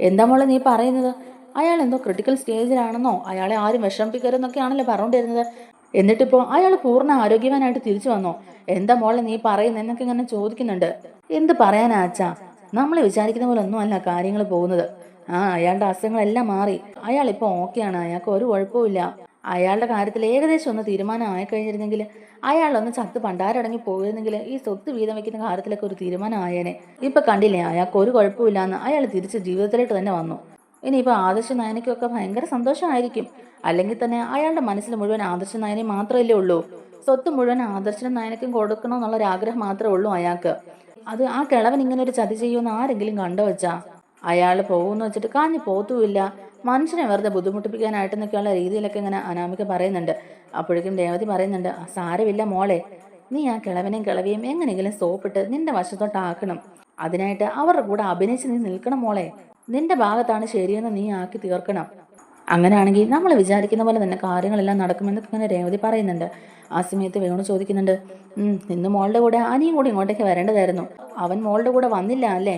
എന്താ മോളെ നീ പറയുന്നത്? അയാൾ എന്തോ ക്രിട്ടിക്കൽ സ്റ്റേജിലാണെന്നോ അയാളെ ആരും വിഷമിപ്പിക്കരുതെന്നൊക്കെയാണല്ലോ പറഞ്ഞുകൊണ്ടിരുന്നത്. എന്നിട്ടിപ്പോൾ അയാൾ പൂർണ ആരോഗ്യവാനായിട്ട് തിരിച്ചു വന്നോ? എന്താ മോളെ നീ പറയുന്നെന്നൊക്കെ ഇങ്ങനെ ചോദിക്കുന്നുണ്ട്. എന്ത് പറയാനാ അച്ഛാ? നമ്മൾ വിചാരിക്കുന്ന പോലെ ഒന്നും അല്ല കാര്യങ്ങൾ പോകുന്നത്. ആ അയാളുടെ അസുഖങ്ങളെല്ലാം മാറി. അയാൾ ഇപ്പോൾ ഓക്കെയാണ് അയാൾക്ക് ഒരു കുഴപ്പമില്ല അയാളുടെ കാര്യത്തിൽ ഏകദേശം ഒന്ന് തീരുമാനം ആയിക്കഴിഞ്ഞിരുന്നെങ്കിൽ അയാളൊന്ന് ചത്ത് പണ്ടാരടങ്ങി പോയിരുന്നെങ്കിൽ ഈ സ്വത്ത് വീതം വെക്കുന്ന കാര്യത്തിലൊക്കെ ഒരു തീരുമാനം ആയേനെ. ഇപ്പൊ കണ്ടില്ലേ അയാൾക്ക് ഒരു കുഴപ്പമില്ലാന്ന് അയാൾ തിരിച്ച് ജീവിതത്തിലേക്ക് തന്നെ വന്നു. ഇനിയിപ്പോൾ ആദർശ നയനയ്ക്കൊക്കെ ഭയങ്കര സന്തോഷമായിരിക്കും. അല്ലെങ്കിൽ തന്നെ അയാളുടെ മനസ്സിൽ മുഴുവൻ ആദർശ നയനെ മാത്രമല്ലേ ഉള്ളൂ. സ്വത്ത് മുഴുവൻ ആദർശനും നയനയ്ക്കും കൊടുക്കണമെന്നുള്ള ഒരു ആഗ്രഹം മാത്രമേ ഉള്ളൂ അയാൾക്ക്. അത് ആ കിളവൻ ഇങ്ങനെ ഒരു ചതി ചെയ്യുമെന്ന് ആരെങ്കിലും കണ്ടു വെച്ചാ? അയാൾ പോകുമെന്ന് വെച്ചിട്ട് കാഞ്ഞു പോത്തുമില്ല. മനുഷ്യനെ വെറുതെ ബുദ്ധിമുട്ടിപ്പിക്കാനായിട്ട് എന്നൊക്കെയുള്ള രീതിയിലൊക്കെ ഇങ്ങനെ അനാമിക പറയുന്നുണ്ട്. അപ്പോഴേക്കും രേവതി പറയുന്നുണ്ട് സാരമില്ല മോളെ. നീ ആ കിളവനെയും കിളവിയും എങ്ങനെയെങ്കിലും സോപ്പിട്ട് നിന്റെ വശത്തോട്ടാക്കണം അതിനായിട്ട് അവരുടെ കൂടെ അഭിനയിച്ച് നീ നിൽക്കണം മോളെ. നിന്റെ ഭാഗത്താണ് ശരിയെന്ന് നീ ആക്കി തീർക്കണം. അങ്ങനെയാണെങ്കിൽ നമ്മൾ വിചാരിക്കുന്ന പോലെ തന്നെ കാര്യങ്ങളെല്ലാം നടക്കുമെന്ന് ഇങ്ങനെ രേവതി പറയുന്നുണ്ട്. ആ സമയത്ത് വേണു ചോദിക്കുന്നുണ്ട് ഇന്ന് മോളുടെ കൂടെ അനിയും കൂടി ഇങ്ങോട്ടേക്ക് വരേണ്ടതായിരുന്നു. അവൻ മോളുടെ കൂടെ വന്നില്ല അല്ലേ?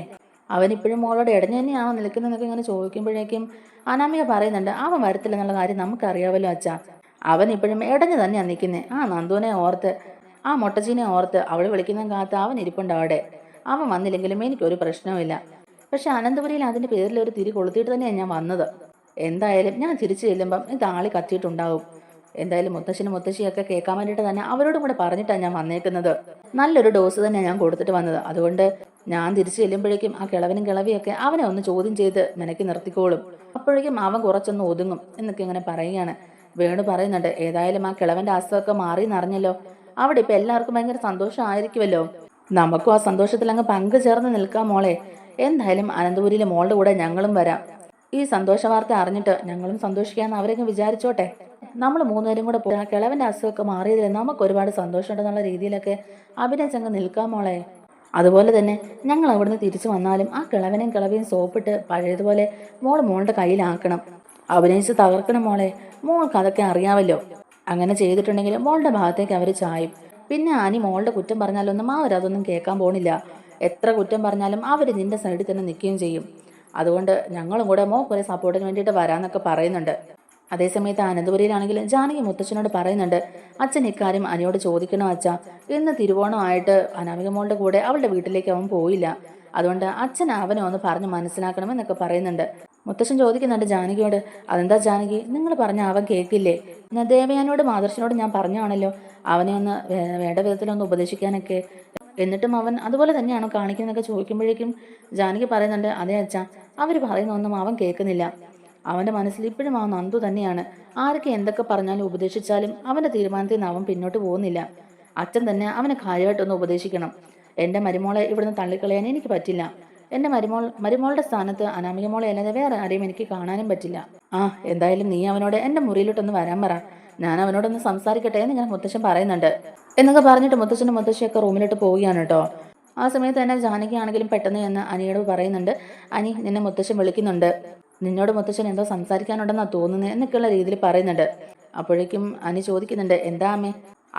അവൻ ഇപ്പോഴും മോളോട് ഇടഞ്ഞു തന്നെയാണോ നിൽക്കുന്നതെന്നൊക്കെ ഇങ്ങനെ ചോദിക്കുമ്പോഴേക്കും അനാമിക പറയുന്നുണ്ട് അവൻ വരത്തില്ല എന്നുള്ള കാര്യം നമുക്കറിയാവല്ലോ അച്ഛാ. അവൻ ഇപ്പോഴും ഇടഞ്ഞു തന്നെയാണ് നിൽക്കുന്നത് ആ നന്ദുവിനെ ഓർത്ത് ആ മൊട്ടച്ചീനെ ഓർത്ത് അവൾ വിളിക്കുന്ന കാത്ത് അവൻ ഇരിപ്പുണ്ട് അവിടെ. അവൻ വന്നില്ലെങ്കിലും എനിക്കൊരു പ്രശ്നവുമില്ല. പക്ഷെ അനന്തപുരിയിൽ അതിന്റെ പേരിൽ ഒരു തിരി കൊളുത്തിയിട്ട് തന്നെയാണ് ഞാൻ വന്നത്. എന്തായാലും ഞാൻ തിരിച്ചു ചെല്ലുമ്പം ഇത് ആളി കത്തിയിട്ടുണ്ടാവും. എന്തായാലും മുത്തശ്ശനും മുത്തശ്ശിയൊക്കെ കേൾക്കാൻ വേണ്ടിയിട്ട് തന്നെ അവരോടും കൂടെ പറഞ്ഞിട്ടാണ് ഞാൻ വന്നേക്കുന്നത്. നല്ലൊരു ഡോസ് തന്നെ ഞാൻ കൊടുത്തിട്ട് വന്നത്. അതുകൊണ്ട് ഞാൻ തിരിച്ചു ചെല്ലുമ്പോഴേക്കും ആ കിളവനും കിളവിയൊക്കെ അവനെ ഒന്ന് ചോദ്യം ചെയ്ത് മെനക്കി നിർത്തിക്കോളും. അപ്പോഴേക്കും അവൻ കുറച്ചൊന്ന് ഒതുങ്ങും എന്നൊക്കെ ഇങ്ങനെ പറയുകയാണ്. വേണു പറയുന്നുണ്ട് ഏതായാലും ആ കിളവന്റെ അസുഖമൊക്കെ മാറി എന്നറിഞ്ഞല്ലോ അവിടെ ഇപ്പൊ എല്ലാവർക്കും ഭയങ്കര സന്തോഷമായിരിക്കുമല്ലോ. നമുക്കും ആ സന്തോഷത്തിൽ അങ്ങ് പങ്കു ചേർന്ന് നിൽക്കാം മോളെ. എന്തായാലും അനന്തപുരിയിലെ മോളുടെ കൂടെ ഞങ്ങളും വരാം. ഈ സന്തോഷ വാർത്ത അറിഞ്ഞിട്ട് ഞങ്ങളും സന്തോഷിക്കാന്ന് അവരൊക്കെ വിചാരിച്ചോട്ടെ. നമ്മൾ മൂന്നുപേരും കൂടെ പോയി. ആ കിളവന്റെ അസുഖമൊക്കെ മാറിയതിൽ നമുക്ക് ഒരുപാട് സന്തോഷമുണ്ടെന്നുള്ള രീതിയിലൊക്കെ അഭിനയിച്ചങ്ങ് നിൽക്കാം മോളെ. അതുപോലെ തന്നെ ഞങ്ങൾ അവിടുന്ന് തിരിച്ചു വന്നാലും ആ കിളവനെയും കിളവിയും സോപ്പിട്ട് പഴയതുപോലെ മോൾ മോളുടെ കയ്യിലാക്കണം. അഭിനയിച്ച് തകർക്കണം മോളെ. മോൾക്ക് അതൊക്കെ അറിയാമല്ലോ അങ്ങനെ ചെയ്തിട്ടുണ്ടെങ്കിൽ മോളുടെ ഭാഗത്തേക്ക് അവർ ചായും. പിന്നെ ആനി മോളുടെ കുറ്റം പറഞ്ഞാലൊന്നും അവരതൊന്നും കേൾക്കാൻ പോണില്ല. എത്ര കുറ്റം പറഞ്ഞാലും അവർ നിന്റെ സൈഡിൽ തന്നെ നിൽക്കുകയും ചെയ്യും. അതുകൊണ്ട് ഞങ്ങളും കൂടെ മോ കുറെ സപ്പോർട്ടിന് വേണ്ടിയിട്ട് വരാമെന്നൊക്കെ പറയുന്നുണ്ട്. അതേസമയത്ത് അനന്തപുരിയിലാണെങ്കിൽ ജാനകി മുത്തച്ഛനോട് പറയുന്നുണ്ട് അച്ഛൻ ഇക്കാര്യം അനിയോട് ചോദിക്കണോ അച്ഛ. ഇന്ന് തിരുവോണമായിട്ട് അനാമിക മോളുടെ കൂടെ അവളുടെ വീട്ടിലേക്ക് അവൻ പോയില്ല. അതുകൊണ്ട് അച്ഛൻ അവനെ ഒന്ന് പറഞ്ഞ് മനസ്സിലാക്കണമെന്നൊക്കെ പറയുന്നുണ്ട്. മുത്തശ്ശൻ ചോദിക്കുന്നുണ്ട് ജാനകിയോട് അതെന്താ ജാനകി? നിങ്ങൾ പറഞ്ഞ അവൻ കേൾക്കില്ലേ? ദേവയാനോടും ആദർശനോടും ഞാൻ പറഞ്ഞാണല്ലോ അവനെ ഒന്ന് വേണ്ട വിധത്തിലൊന്ന് ഉപദേശിക്കാനൊക്കെ. എന്നിട്ടും അവൻ അതുപോലെ തന്നെയാണോ കാണിക്കുന്നതൊക്കെ ചോദിക്കുമ്പോഴേക്കും ജാനകി പറയുന്നുണ്ട് അതെ അച്ഛാ അവർ പറയുന്നൊന്നും അവൻ കേൾക്കുന്നില്ല. അവന്റെ മനസ്സിൽ ഇപ്പോഴും ആ നന്ദു തന്നെയാണ്. ആരൊക്കെ എന്തൊക്കെ പറഞ്ഞാലും ഉപദേശിച്ചാലും അവന്റെ തീരുമാനത്തിൽ നിന്ന് അവൻ പിന്നോട്ട് പോകുന്നില്ല. അച്ഛൻ തന്നെ അവനെ കാര്യമായിട്ടൊന്ന് ഉപദേശിക്കണം. എന്റെ മരുമോളെ ഇവിടുന്ന് തള്ളിക്കളയാൻ എനിക്ക് പറ്റില്ല. എന്റെ മരുമോൾ മരുമോളുടെ സ്ഥാനത്ത് അനാമിക മോളെ അല്ലാതെ വേറെ ആരെയും എനിക്ക് കാണാനും പറ്റില്ല. ആ എന്തായാലും നീ അവനോട് എന്റെ മുറിയിലോട്ടൊന്ന് വരാൻ പറ. ഞാൻ അവനോടൊന്ന് സംസാരിക്കട്ടെ എന്ന് ഇങ്ങനെ മുത്തശ്ശൻ പറയുന്നുണ്ട്. എന്നൊക്കെ പറഞ്ഞിട്ട് മുത്തശ്ശനും മുത്തശ്ശിയൊക്കെ റൂമിലോട്ട് പോവുകയാണ് കേട്ടോ. ആ സമയത്ത് തന്നെ ജാനകി ആണെങ്കിലും പെട്ടെന്ന് എന്ന് അനിയോട് പറയുന്നുണ്ട് അനി നിന്നെ മുത്തശ്ശൻ വിളിക്കുന്നുണ്ട്. നിന്നോട് മുത്തശ്ശൻ എന്തോ സംസാരിക്കാനുണ്ടെന്നാ തോന്നുന്നത് എന്നൊക്കെയുള്ള രീതിയിൽ പറയുന്നുണ്ട്. അപ്പോഴേക്കും അനി ചോദിക്കുന്നുണ്ട് എന്താ അമ്മേ?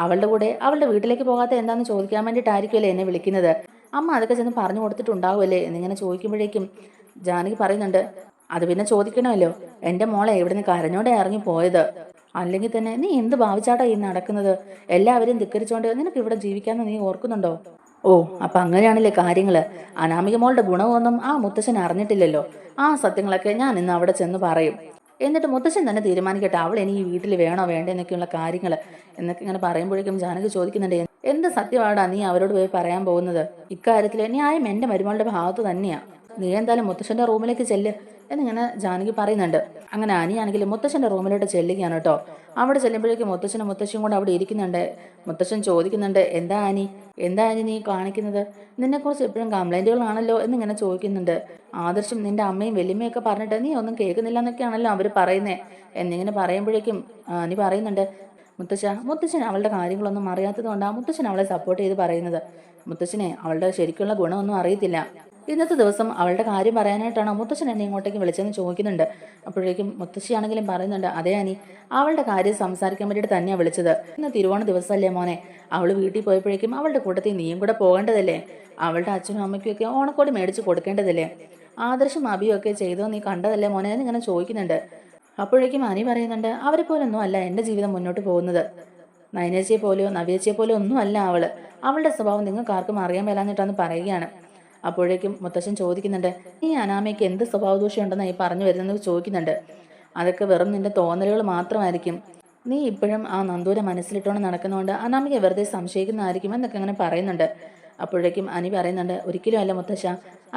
അവളുടെ കൂടെ അവളുടെ വീട്ടിലേക്ക് പോകാത്ത എന്താന്ന് ചോദിക്കാൻ വേണ്ടിയിട്ടായിരിക്കുമല്ലേ എന്നെ വിളിക്കുന്നത്? അമ്മ അതൊക്കെ ചെന്ന് പറഞ്ഞു കൊടുത്തിട്ടുണ്ടാവുമല്ലേ? എന്നിങ്ങനെ ചോദിക്കുമ്പോഴേക്കും ജാനകി പറയുന്നുണ്ട് അത് പിന്നെ ചോദിക്കണമല്ലോ. എന്റെ മോളെ ഇവിടുന്ന് കരഞ്ഞോടെ ഇറങ്ങി പോയത് അല്ലെങ്കിൽ തന്നെ നീ എന്ത് ഭാവിച്ചാട്ടാ ഈ നടക്കുന്നത്? എല്ലാവരും ധിക്കരിച്ചോണ്ട് നിനക്ക് ഇവിടെ ജീവിക്കാന്ന് നീ ഓർക്കുന്നുണ്ടോ? ഓ അപ്പൊ അങ്ങനെയാണല്ലേ കാര്യങ്ങൾ. അനാമിക മോളുടെ ഗുണമൊന്നും ആ മുത്തശ്ശൻ അറിഞ്ഞിട്ടില്ലല്ലോ. ആ സത്യങ്ങളൊക്കെ ഞാൻ ഇന്ന് അവിടെ ചെന്ന് പറയും. എന്നിട്ട് മുത്തശ്ശൻ തന്നെ തീരുമാനിക്കട്ടെ അവൾ ഇനി ഈ വീട്ടിൽ വേണോ വേണ്ടേ എന്നൊക്കെയുള്ള കാര്യങ്ങൾ എന്നൊക്കെ ഇങ്ങനെ പറയുമ്പോഴേക്കും ജാനകി ചോദിക്കുന്നുണ്ട് എന്ത് സത്യമാടാ നീ അവരോട് പോയി പറയാൻ പോകുന്നത്? ഇക്കാര്യത്തിൽ ന്യായം എന്റെ മരുമകളുടെ ഭാഗത്ത് തന്നെയാ. നീ എന്തായാലും മുത്തശ്ശന്റെ റൂമിലേക്ക് ചെല്ല്. എന്നിങ്ങനെ ജാനകി പറയുന്നുണ്ട്. അങ്ങനെ അനിയാണെങ്കിൽ മുത്തശ്ശന്റെ റൂമിലോട്ട് ചെല്ലുകയാണ് കേട്ടോ. അവിടെ ചെല്ലുമ്പോഴേക്കും മുത്തശ്ശനും മുത്തശ്ശിയും കൂടെ അവിടെ ഇരിക്കുന്നുണ്ട്. മുത്തശ്ശൻ ചോദിക്കുന്നുണ്ട് എന്താ ആനി എന്താ ആനി നീ കാണിക്കുന്നത്? നിന്നെക്കുറിച്ച് എപ്പോഴും കംപ്ലൈന്റുകളാണല്ലോ എന്നിങ്ങനെ ചോദിക്കുന്നുണ്ട്. ആദർശം നിന്റെ അമ്മയും വലിയമ്മയൊക്കെ പറഞ്ഞിട്ട് നീ ഒന്നും കേൾക്കുന്നില്ല എന്നൊക്കെയാണല്ലോ അവർ പറയുന്നത് എന്നിങ്ങനെ പറയുമ്പോഴേക്കും ആനി പറയുന്നുണ്ട് മുത്തശ്ശ മുത്തശ്ശൻ അവളുടെ കാര്യങ്ങളൊന്നും അറിയാത്തത് കൊണ്ടാണ് മുത്തശ്ശൻ അവളെ സപ്പോർട്ട് ചെയ്ത് പറയുന്നത്. മുത്തശ്ശനെ അവളുടെ ശരിക്കുള്ള ഗുണമൊന്നും അറിയത്തില്ല. ഇന്നത്തെ ദിവസം അവളുടെ കാര്യം പറയാനായിട്ടാണ് മുത്തശ്ശൻ എന്നെ ഇങ്ങോട്ടേക്ക് വിളിച്ചെന്ന് ചോദിക്കുന്നുണ്ട്. അപ്പോഴേക്കും മുത്തശ്ശിയാണെങ്കിലും പറയുന്നുണ്ട് അതേ അനി അവളുടെ കാര്യം സംസാരിക്കാൻ വേണ്ടിയിട്ട് തന്നെയാണ് വിളിച്ചത്. ഇന്ന് തിരുവോണ ദിവസമല്ലേ മോനെ അവൾ വീട്ടിൽ പോയപ്പോഴേക്കും അവളുടെ കൂട്ടത്തിൽ നീയും കൂടെ പോകേണ്ടതല്ലേ? അവളുടെ അച്ഛനും അമ്മയ്ക്കും ഒക്കെ ഓണക്കോടി മേടിച്ച് കൊടുക്കേണ്ടതല്ലേ? ആദർശം അഭിയും ഒക്കെ ചെയ്തോ നീ കണ്ടതല്ലേ മോനെ? എന്ന് ഇങ്ങനെ ചോദിക്കുന്നുണ്ട്. അപ്പോഴേക്കും അനി പറയുന്നുണ്ട് അവരെ പോലൊന്നും അല്ല എന്റെ ജീവിതം മുന്നോട്ട് പോകുന്നത്. നൈനേച്ചിയെ പോലെയോ നവ്യേച്ചിയെ പോലെയോ ഒന്നും അല്ല അവൾ. അവളുടെ സ്വഭാവം നിങ്ങൾക്ക് ആർക്കും അറിയാൻ മേലാഞ്ഞിട്ടാന്ന് പറയുകയാണ്. അപ്പോഴേക്കും മുത്തശ്ശൻ ചോദിക്കുന്നുണ്ട് ഈ അനാമയ്ക്ക് എന്ത് സ്വഭാവ ദൂഷ്യം ഉണ്ടെന്ന് ഈ പറഞ്ഞു വരുന്നത് ചോദിക്കുന്നുണ്ട്. അതൊക്കെ വെറും നിന്റെ തോന്നലുകൾ മാത്രമായിരിക്കും. നീ ഇപ്പോഴും ആ നന്ദൂരെ മനസ്സിലിട്ടോണ്ട് നടക്കുന്നതുകൊണ്ട് അനാമിക വെറുതെ സംശയിക്കുന്നതായിരിക്കും എന്നൊക്കെ അങ്ങനെ പറയുന്നുണ്ട്. അപ്പോഴേക്കും അനി പറയുന്നുണ്ട് ഒരിക്കലും അല്ല മുത്തശ്ശ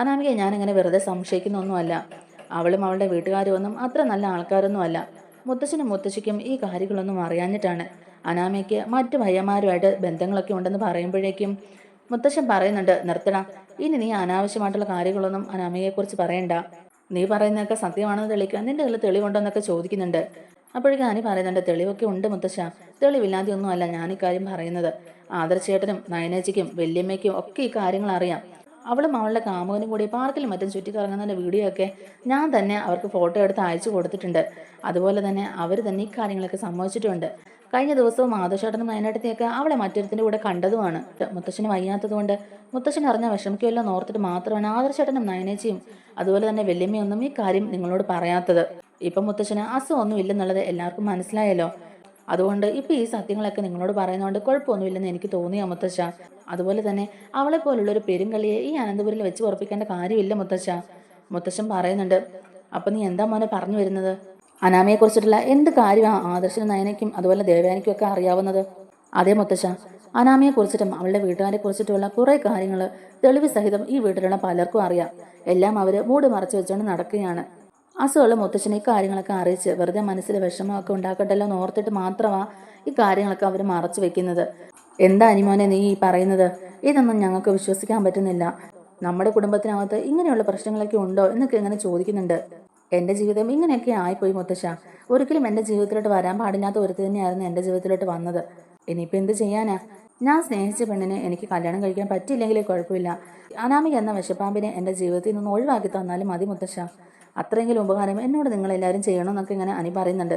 അനാമിക ഞാനിങ്ങനെ വെറുതെ സംശയിക്കുന്നൊന്നുമല്ല. അവളും അവളുടെ വീട്ടുകാരും ഒന്നും അത്ര നല്ല ആൾക്കാരൊന്നും അല്ല മുത്തശ്ശനും മുത്തശ്ശിക്കും ഈ കാര്യങ്ങളൊന്നും അറിയാഞ്ഞിട്ടാണ്. അനാമയ്ക്ക് മറ്റു ഭയ്യന്മാരുമായിട്ട് ബന്ധങ്ങളൊക്കെ ഉണ്ടെന്ന് പറയുമ്പോഴേക്കും മുത്തശ്ശൻ പറയുന്നുണ്ട് നിർത്തണം ഇനി നീ അനാവശ്യമായിട്ടുള്ള കാര്യങ്ങളൊന്നും അനാമയെക്കുറിച്ച് പറയണ്ട. നീ പറയുന്നതൊക്കെ സത്യമാണെന്ന് തെളിയിക്കാൻ നിന്റെ കയ്യിൽ തെളിവുണ്ടോന്നൊക്കെ ചോദിക്കുന്നുണ്ട്. അപ്പോഴേക്കും അനി പറയുന്നുണ്ട് തെളിവൊക്കെ ഉണ്ട് മുത്തശ്ശ. തെളിവില്ലാതെ ഒന്നുമല്ല ഞാൻ ഇക്കാര്യം പറയുന്നത്. ആദർശേട്ടനും നയനേച്ചിക്കും വല്യമ്മയ്ക്കും ഒക്കെ ഈ കാര്യങ്ങൾ അറിയാം അവളും അവളുടെ കാമുകനും കൂടി പാർക്കിലും മറ്റും ചുറ്റിക്കറങ്ങുന്നതിന്റെ വീഡിയോ ഒക്കെ ഞാൻ തന്നെ അവർക്ക് ഫോട്ടോ എടുത്ത് അയച്ചു കൊടുത്തിട്ടുണ്ട്. അതുപോലെ തന്നെ അവർ തന്നെ ഈ കാര്യങ്ങളൊക്കെ സംഭവിച്ചിട്ടുണ്ട് കഴിഞ്ഞ ദിവസവും മാധവശേട്ടനും നയനേട്ടത്തെയൊക്കെ അവളെ മറ്റൊരുത്തിന്റെ കൂടെ കണ്ടതുമാണ്. മുത്തശ്ശന് വയ്യാത്തതുകൊണ്ട് മുത്തശ്ശൻ അറിഞ്ഞ വിഷമിക്കുമല്ലോ ഓർത്തിട്ട് മാത്രമാണ് ആദർശേട്ടനും നയനേച്ചിയും അതുപോലെ തന്നെ വല്യമ്മയൊന്നും ഈ കാര്യം നിങ്ങളോട് പറയാത്തത്. ഇപ്പം മുത്തശ്ശന് അസുഖമൊന്നും ഇല്ലെന്നുള്ളത് എല്ലാവർക്കും മനസ്സിലായല്ലോ. അതുകൊണ്ട് ഇപ്പൊ ഈ സത്യങ്ങളൊക്കെ നിങ്ങളോട് പറയുന്നതുകൊണ്ട് കുഴപ്പമൊന്നുമില്ലെന്ന് എനിക്ക് തോന്നിയ മുത്തശ്ശ? അതുപോലെ തന്നെ അവളെ പോലുള്ള ഒരു പെരുങ്കളിയെ ഈ അനന്തപുരിൽ വെച്ച് ഉറപ്പിക്കേണ്ട കാര്യമില്ല മുത്തശ്ശ. മുത്തശ്ശൻ പറയുന്നുണ്ട് അപ്പം നീ എന്താ മോനെ പറഞ്ഞു വരുന്നത്? അനാമയെക്കുറിച്ചിട്ടുള്ള എന്ത് കാര്യമാണ് ആദർശന നയനയ്ക്കും അതുപോലെ ദേവയാനിക്കും ഒക്കെ അറിയാവുന്നത്? അതേ മുത്തശ്ശ. അനാമയെ കുറിച്ചിട്ടും അവളുടെ വീട്ടുകാരെ കുറിച്ചിട്ടുള്ള കുറേ കാര്യങ്ങൾ തെളിവ് സഹിതം ഈ വീട്ടിലുള്ള പലർക്കും അറിയാം. എല്ലാം അവർ മൂട് മറച്ചു വെച്ചുകൊണ്ട് നടക്കുകയാണ്. അസുഖമുള്ള മുത്തച്ഛനെ ഈ കാര്യങ്ങളൊക്കെ അറിയിച്ച് വെറുതെ മനസ്സിൽ വിഷമമൊക്കെ ഉണ്ടാക്കട്ടല്ലോ എന്ന് ഓർത്തിട്ട് മാത്രമാ ഈ കാര്യങ്ങളൊക്കെ അവർ മറച്ചു വെക്കുന്നത്. എന്താ അനിമോനെ നീ ഈ പറയുന്നത്? ഇതൊന്നും ഞങ്ങൾക്ക് വിശ്വസിക്കാൻ പറ്റുന്നില്ല. നമ്മുടെ കുടുംബത്തിനകത്ത് ഇങ്ങനെയുള്ള പ്രശ്നങ്ങളൊക്കെ ഉണ്ടോ എന്നൊക്കെ ഇങ്ങനെ ചോദിക്കുന്നുണ്ട്. എന്റെ ജീവിതം ഇങ്ങനെയൊക്കെ ആയിപ്പോയി മുത്തശ്ശ. ഒരിക്കലും എന്റെ ജീവിതത്തിലോട്ട് വരാൻ പാടില്ലാത്ത ഒരുത്തി തന്നെയായിരുന്നു എന്റെ ജീവിതത്തിലോട്ട് വന്നത്. ഇനിയിപ്പോൾ എന്ത് ചെയ്യാനാ? ഞാൻ സ്നേഹിച്ച പെണ്ണിനെ എനിക്ക് കല്യാണം കഴിക്കാൻ പറ്റിയില്ലെങ്കിലേ കുഴപ്പമില്ല. അനാമിക എന്ന വിഷപ്പാമ്പിനെ എന്റെ ജീവിതത്തിൽ നിന്ന് ഒഴിവാക്കി തന്നാലും മതി മുത്തശ്ശ. അത്രയെങ്കിലും ഉപകാരം എന്നോട് നിങ്ങൾ എല്ലാവരും ചെയ്യണം എന്നൊക്കെ ഇങ്ങനെ അനി പറയുന്നുണ്ട്.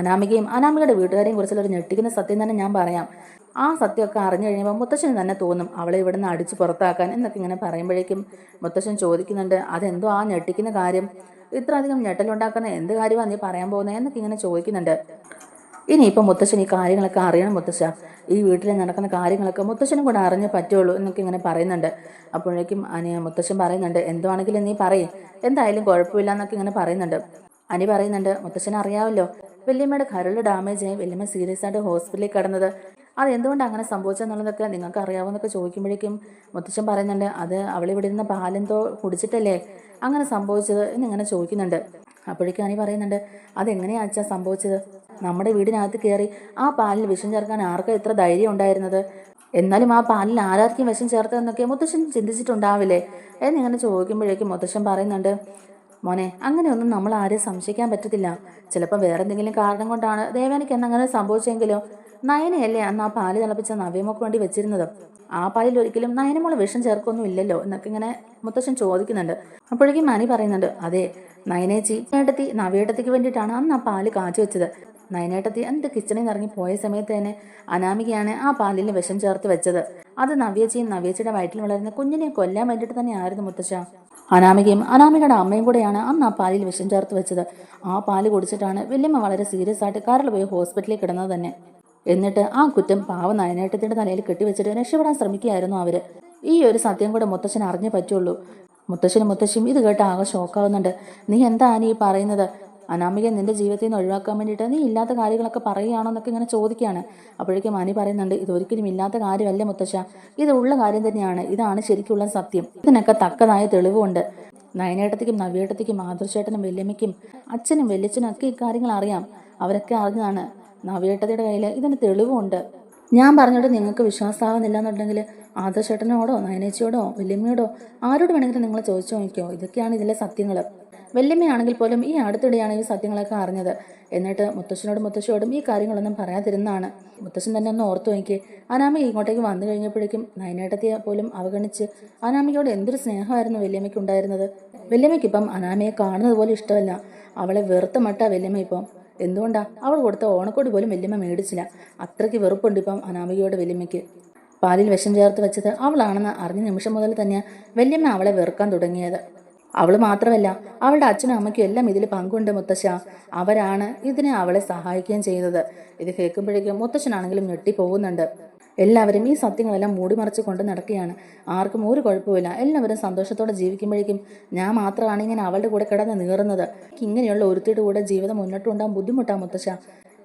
അനാമികയും അനാമികയുടെ വീട്ടുകാരെയും കുറിച്ചുള്ള ഒരു ഞെട്ടിക്കുന്ന സത്യം തന്നെ ഞാൻ പറയാം. ആ സത്യമൊക്കെ അറിഞ്ഞു കഴിയുമ്പോൾ മുത്തശ്ശന് തന്നെ തോന്നും അവളെ ഇവിടെ നിന്ന് അടിച്ച് പുറത്താക്കാൻ എന്നൊക്കെ ഇങ്ങനെ പറയുമ്പോഴേക്കും മുത്തശ്ശൻ ചോദിക്കുന്നുണ്ട് അതെന്തോ ആ ഞെട്ടിക്കുന്ന കാര്യം? ഇത്രയധികം ഞെട്ടലുണ്ടാക്കുന്ന എന്ത് കാര്യമാണ് നീ പറയാൻ പോകുന്നത് എന്നൊക്കെ ഇങ്ങനെ ചോദിക്കുന്നുണ്ട്. ഇനിയിപ്പോൾ മുത്തശ്ശൻ ഈ കാര്യങ്ങളൊക്കെ അറിയണം മുത്തശ്ശ. ഈ വീട്ടിൽ നടക്കുന്ന കാര്യങ്ങളൊക്കെ മുത്തശ്ശനും കൂടെ അറിഞ്ഞേ പറ്റുള്ളൂ എന്നൊക്കെ ഇങ്ങനെ പറയുന്നുണ്ട്. അപ്പോഴേക്കും അനി മുത്തശ്ശൻ പറയുന്നുണ്ട് എന്തുവാണെങ്കിലും നീ പറയും. എന്തായാലും കുഴപ്പമില്ല എന്നൊക്കെ ഇങ്ങനെ പറയുന്നുണ്ട്. അനി പറയുന്നുണ്ട് മുത്തശ്ശൻ അറിയാമല്ലോ വല്യമ്മയുടെ കരൾ ഡാമേജ് ആയി. വല്യമ്മ സീരിയസ് ആയിട്ട് ഹോസ്പിറ്റലിൽ കിടന്നത്. അത് എന്തുകൊണ്ട് അങ്ങനെ സംഭവിച്ചെന്നുള്ളതൊക്കെ നിങ്ങൾക്ക് അറിയാവുന്നൊക്കെ ചോദിക്കുമ്പോഴേക്കും മുത്തശ്ശൻ പറയുന്നുണ്ട് അത് അവളിവിടെ ഇരുന്ന പാലെന്തോ കുടിച്ചിട്ടല്ലേ? അങ്ങനെ സംഭവിച്ചത് എന്നിങ്ങനെ ചോദിക്കുന്നുണ്ട്. അപ്പോഴേക്കും അനി പറയുന്നുണ്ട് അതെങ്ങനെയാ അച്ഛാ സംഭവിച്ചത്? നമ്മുടെ വീടിനകത്ത് കയറി ആ പാലിൽ വിഷം ചേർക്കാൻ ആർക്കും എത്ര ധൈര്യം ഉണ്ടായിരുന്നത്? എന്നാലും ആ പാലിൽ ആരാർക്കും വിഷം ചേർത്തതെന്നൊക്കെ മുത്തശ്ശൻ ചിന്തിച്ചിട്ടുണ്ടാവില്ലേ? എന്നിങ്ങനെ ചോദിക്കുമ്പോഴേക്കും മുത്തശ്ശൻ പറയുന്നുണ്ട് മോനെ അങ്ങനെയൊന്നും നമ്മൾ ആരെയും സംശയിക്കാൻ പറ്റത്തില്ല. ചിലപ്പോൾ വേറെ എന്തെങ്കിലും കാരണം കൊണ്ടാണ് ദേവാനിക്ക് എന്ന് അങ്ങനെ സംഭവിച്ചെങ്കിലോ? നയനയല്ലേ അന്ന് ആ പാൽ തിളപ്പിച്ച നവ്യമൊക്കെ വേണ്ടി വെച്ചിരുന്നത്? ആ പാലിൽ ഒരിക്കലും നയനമോൾ വിഷം ചേർക്കൊന്നും ഇല്ലല്ലോ എന്നൊക്കെ ഇങ്ങനെ മുത്തശ്ശൻ ചോദിക്കുന്നുണ്ട്. അപ്പോഴേക്കും മണി പറയുന്നുണ്ട് അതെ നയനേച്ചി ഏട്ടത്തി നവ്യേട്ടത്തിക്ക് വേണ്ടിയിട്ടാണ് അന്ന് ആ പാൽ കാച്ചു വെച്ചത്. നയനേട്ടത്തി എന്റെ കിച്ചണിൽ നിന്ന് ഇറങ്ങി പോയ സമയത്ത് തന്നെ അനാമികയാണ് ആ പാലിൽ വിഷം ചേർത്ത് വെച്ചത്. അത് നവ്യച്ചയും നവ്യച്ചയുടെ വയറ്റിൽ വളരുന്ന കുഞ്ഞിനെ കൊല്ലാൻ വേണ്ടിയിട്ട് തന്നെ ആയിരുന്നു മുത്തശ്ശ. അനാമികയും അനാമികയുടെ അമ്മയും കൂടെയാണ് അന്ന് ആ പാലിൽ വിഷം ചേർത്ത് വെച്ചത്. ആ പാൽ കുടിച്ചിട്ടാണ് വല്യമ്മ വളരെ സീരിയസ് ആയിട്ട് കാറിൽ പോയി ഹോസ്പിറ്റലിൽ കിടന്നത് തന്നെ. എന്നിട്ട് ആ കുറ്റം പാവ നയനേട്ടത്തിന്റെ തലയിൽ കെട്ടിവെച്ചിട്ട് രക്ഷപ്പെടാൻ ശ്രമിക്കുകയായിരുന്നു അവർ. ഈ ഒരു സത്യം കൂടെ മുത്തശ്ശൻ അറിഞ്ഞേ പറ്റുള്ളൂ. മുത്തശ്ശനും മുത്തശ്ശിയും ഇത് കേട്ട് ആകെ ഷോക്കാവുന്നുണ്ട് നീ എന്താ ഈ പറയുന്നത്? അനാമിക നിന്റെ ജീവിതത്തിൽ നിന്ന് ഒഴിവാക്കാൻ വേണ്ടിയിട്ട് നീ ഇല്ലാത്ത കാര്യങ്ങളൊക്കെ പറയുകയാണോ എന്നൊക്കെ ഇങ്ങനെ ചോദിക്കുകയാണ്. അപ്പോഴേക്കും മാനി പറയുന്നുണ്ട് ഇതൊരിക്കലും ഇല്ലാത്ത കാര്യമല്ല മുത്തശ്ശ. ഇത് ഉള്ള കാര്യം തന്നെയാണ്. ഇതാണ് ശരിക്കുള്ള സത്യം. ഇതിനൊക്കെ തക്കതായ തെളിവുണ്ട്. നയനേട്ടത്തിക്കും നവ്യേട്ടത്തിക്കും ആദർശേട്ടനും വല്യമ്മയ്ക്കും അച്ഛനും വല്യച്ഛനും ഒക്കെ ഈ കാര്യങ്ങൾ അറിയാം. അവരൊക്കെ അറിഞ്ഞതാണ്. നവ്യേട്ടത്തിയുടെ കയ്യിൽ ഇതിന് തെളിവുണ്ട്. ഞാൻ പറഞ്ഞോട്ട് നിങ്ങൾക്ക് വിശ്വാസമാവുന്നില്ല എന്നുണ്ടെങ്കിൽ ആദർശേട്ടനോടോ നയനേച്ചിയോടോ വല്യമ്മയോടോ ആരോട് വേണമെങ്കിലും നിങ്ങൾ ചോദിച്ചു നോക്കിയോ ഇതൊക്കെയാണ് ഇതിലെ സത്യങ്ങൾ വല്യമ്മയാണെങ്കിൽ പോലും ഈ അടുത്തിടെയാണ് ഈ സത്യങ്ങളൊക്കെ അറിഞ്ഞത്. എന്നിട്ട് മുത്തശ്ശനോടും മുത്തശ്ശിയോടും ഈ കാര്യങ്ങളൊന്നും പറയാതിരുന്നാണ് മുത്തശ്ശൻ തന്നെ ഒന്ന് ഓർത്തു നോക്കി അനാമ ഇങ്ങോട്ടേക്ക് വന്നു കഴിഞ്ഞപ്പോഴേക്കും നയനേട്ടത്തെ പോലും അവഗണിച്ച് അനാമികയോട് എന്തൊരു സ്നേഹമായിരുന്നു വല്യമ്മയ്ക്ക് ഉണ്ടായിരുന്നത്? വല്യമ്മയ്ക്ക് ഇപ്പം അനാമയെ കാണുന്നത് പോലും ഇഷ്ടമല്ല. അവളെ വെറുത്ത മട്ട വല്യമ്മ ഇപ്പം. എന്തുകൊണ്ടാ? അവൾ കൊടുത്ത ഓണക്കോട് പോലും വല്യമ്മ മേടിച്ചില്ല. അത്രയ്ക്ക് വെറുപ്പുണ്ട് ഇപ്പം അനാമികയോട് വല്യമ്മയ്ക്ക് പാലിൽ വിഷം ചേർത്ത് വെച്ചത് അവളാണെന്ന് അറിഞ്ഞ നിമിഷം മുതൽ തന്നെ വല്യമ്മ അവളെ വെറുക്കാൻ തുടങ്ങിയത്. അവൾ മാത്രമല്ല അവളുടെ അച്ഛനും അമ്മയ്ക്കും എല്ലാം ഇതിൽ പങ്കുണ്ട് മുത്തശ്ശ. അവരാണ് ഇതിനെ അവളെ സഹായിക്കുകയും ചെയ്തത് ഇത് കേൾക്കുമ്പോഴേക്കും മുത്തശ്ശനാണെങ്കിലും ഞെട്ടിപ്പോകുന്നുണ്ട്. എല്ലാവരും ഈ സത്യങ്ങളെല്ലാം മൂടിമറച്ച് കൊണ്ട് നടക്കുകയാണ്. ആർക്കും ഒരു കുഴപ്പമില്ല എല്ലാവരും സന്തോഷത്തോടെ ജീവിക്കുമ്പോഴേക്കും ഞാൻ മാത്രമാണ് ഇങ്ങനെ അവളുടെ കൂടെ കിടന്ന് നീറുന്നത്. ഇങ്ങനെയുള്ള ഒരുത്തിയുടെ കൂടെ ജീവിതം മുന്നോട്ട് കൊണ്ടാൻ ബുദ്ധിമുട്ടാ മുത്തശ്ശ.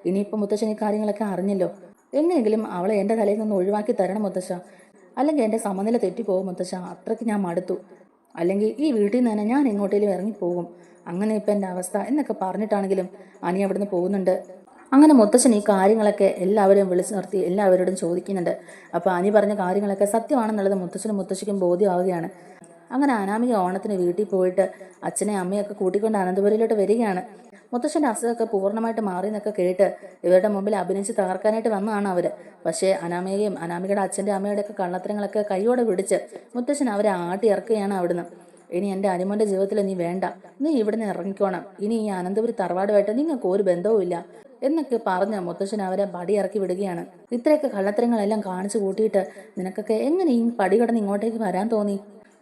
ഇനിയിപ്പോൾ മുത്തശ്ശൻ ഈ കാര്യങ്ങളൊക്കെ അറിഞ്ഞല്ലോ. എങ്ങനെയെങ്കിലും അവളെ എന്റെ തലയിൽ നിന്ന് ഒഴിവാക്കി തരണം മുത്തശ്ശ. അല്ലെങ്കിൽ എന്റെ സമനില തെറ്റിപ്പോകും മുത്തശ്ശ. അത്രയ്ക്ക് ഞാൻ മടുത്തു. അല്ലെങ്കിൽ ഈ വീട്ടിൽ നിന്ന് തന്നെ ഞാൻ എങ്ങോട്ടേലും ഇറങ്ങിപ്പോകും അങ്ങനെ ഇപ്പം എന്റെ അവസ്ഥ എന്നൊക്കെ പറഞ്ഞിട്ടാണെങ്കിലും അനി അവിടുന്ന് പോകുന്നുണ്ട്. അങ്ങനെ മുത്തശ്ശൻ ഈ കാര്യങ്ങളൊക്കെ എല്ലാവരെയും വിളിച്ചു നിർത്തി എല്ലാവരോടും ചോദിക്കുന്നുണ്ട്. അപ്പോൾ അനി പറഞ്ഞ കാര്യങ്ങളൊക്കെ സത്യമാണെന്നുള്ളത് മുത്തശ്ശനും മുത്തശ്ശിക്കും ബോധ്യമാവുകയാണ്. അങ്ങനെ അനാമിക ഓണത്തിന് വീട്ടിൽ പോയിട്ട് അച്ഛനെ അമ്മയൊക്കെ കൂട്ടിക്കൊണ്ട് അനന്തപുരയിലോട്ട് വരികയാണ്. മുത്തശ്ശന്റെ അസുഖമൊക്കെ പൂർണമായിട്ട് മാറി എന്നൊക്കെ കേട്ട് ഇവരുടെ മുമ്പിൽ അഭിനയിച്ച് തകർക്കാനായിട്ട് വന്നതാണ് അവർ പക്ഷേ അനാമികയും അനാമികയുടെ അച്ഛന്റെ അമ്മയുടെ ഒക്കെ കള്ളത്തരങ്ങളൊക്കെ കൈയോടെ പിടിച്ച് മുത്തശ്ശൻ അവരെ ആട്ടി ഇറക്കുകയാണ് അവിടുന്ന്. ഇനി എന്റെ അനുമോന്റെ ജീവിതത്തിൽ നീ വേണ്ട. നീ ഇവിടുന്ന് ഇറങ്ങിക്കോണം. ഇനി ഈ അനന്തപുരി തറവാടുമായിട്ട് നിങ്ങൾക്ക് ഒരു ബന്ധവുമില്ല എന്നൊക്കെ പറഞ്ഞ് മുത്തശ്ശൻ അവരെ പടി ഇറക്കി വിടുകയാണ്. ഇത്രയൊക്കെ കള്ളത്തരങ്ങളെല്ലാം കാണിച്ചു കൂട്ടിയിട്ട് നിനക്കൊക്കെ എങ്ങനെ ഈ പടി കടന്ന് ഇങ്ങോട്ടേക്ക് വരാൻ തോന്നി?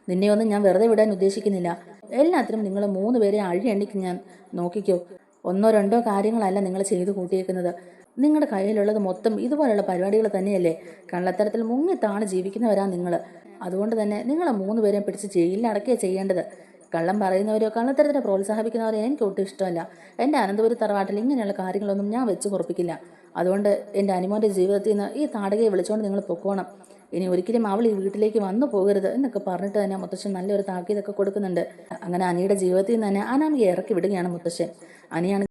നിന്നെ ഒന്നും ഞാൻ വെറുതെ വിടാൻ ഉദ്ദേശിക്കുന്നില്ല. എല്ലാത്തിനും നിങ്ങൾ മൂന്ന് പേരെ അഴി എണ്ണിക്ക് ഞാൻ നോക്കിക്കോ. ഒന്നോ രണ്ടോ കാര്യങ്ങളല്ല നിങ്ങൾ ചെയ്തു കൂട്ടിയേക്കുന്നത്. നിങ്ങളുടെ കയ്യിലുള്ളത് മൊത്തം ഇതുപോലുള്ള പരിപാടികൾ തന്നെയല്ലേ? കള്ളത്തരത്തിൽ മുങ്ങിത്താണ് ജീവിക്കുന്നവരാ നിങ്ങൾ. അതുകൊണ്ട് തന്നെ നിങ്ങളെ മൂന്ന് പേരെയും പിടിച്ച് ജയിലിൽ അടക്കുകയാണ് ചെയ്യേണ്ടത്. കള്ളം പറയുന്നവരോ കള്ളത്തരത്തിനെ പ്രോത്സാഹിപ്പിക്കുന്നവരോ എനിക്ക് ഒട്ടും ഇഷ്ടമല്ല. എന്റെ അനന്തപുരി തറവാട്ടിൽ ഇങ്ങനെയുള്ള കാര്യങ്ങളൊന്നും ഞാൻ വെച്ച് കുറപ്പിക്കില്ല അതുകൊണ്ട് എന്റെ അനുമോന്റെ ജീവിതത്തിൽ നിന്ന് ഈ താടകയെ വിളിച്ചുകൊണ്ട് നിങ്ങൾ പൊക്കോണം. ഇനി ഒരിക്കലും അവൾ ഈ വീട്ടിലേക്ക് വന്നു പോകരുത് എന്നൊക്കെ പറഞ്ഞിട്ട് തന്നെ മുത്തശ്ശൻ നല്ലൊരു താക്കീതൊക്കെ കൊടുക്കുന്നുണ്ട്. അങ്ങനെ അനിയുടെ ജീവിതത്തിൽ നിന്ന് തന്നെ അനാമിയെ ഇറക്കി വിടുകയാണ് മുത്തശ്ശൻ. അനിയാണ്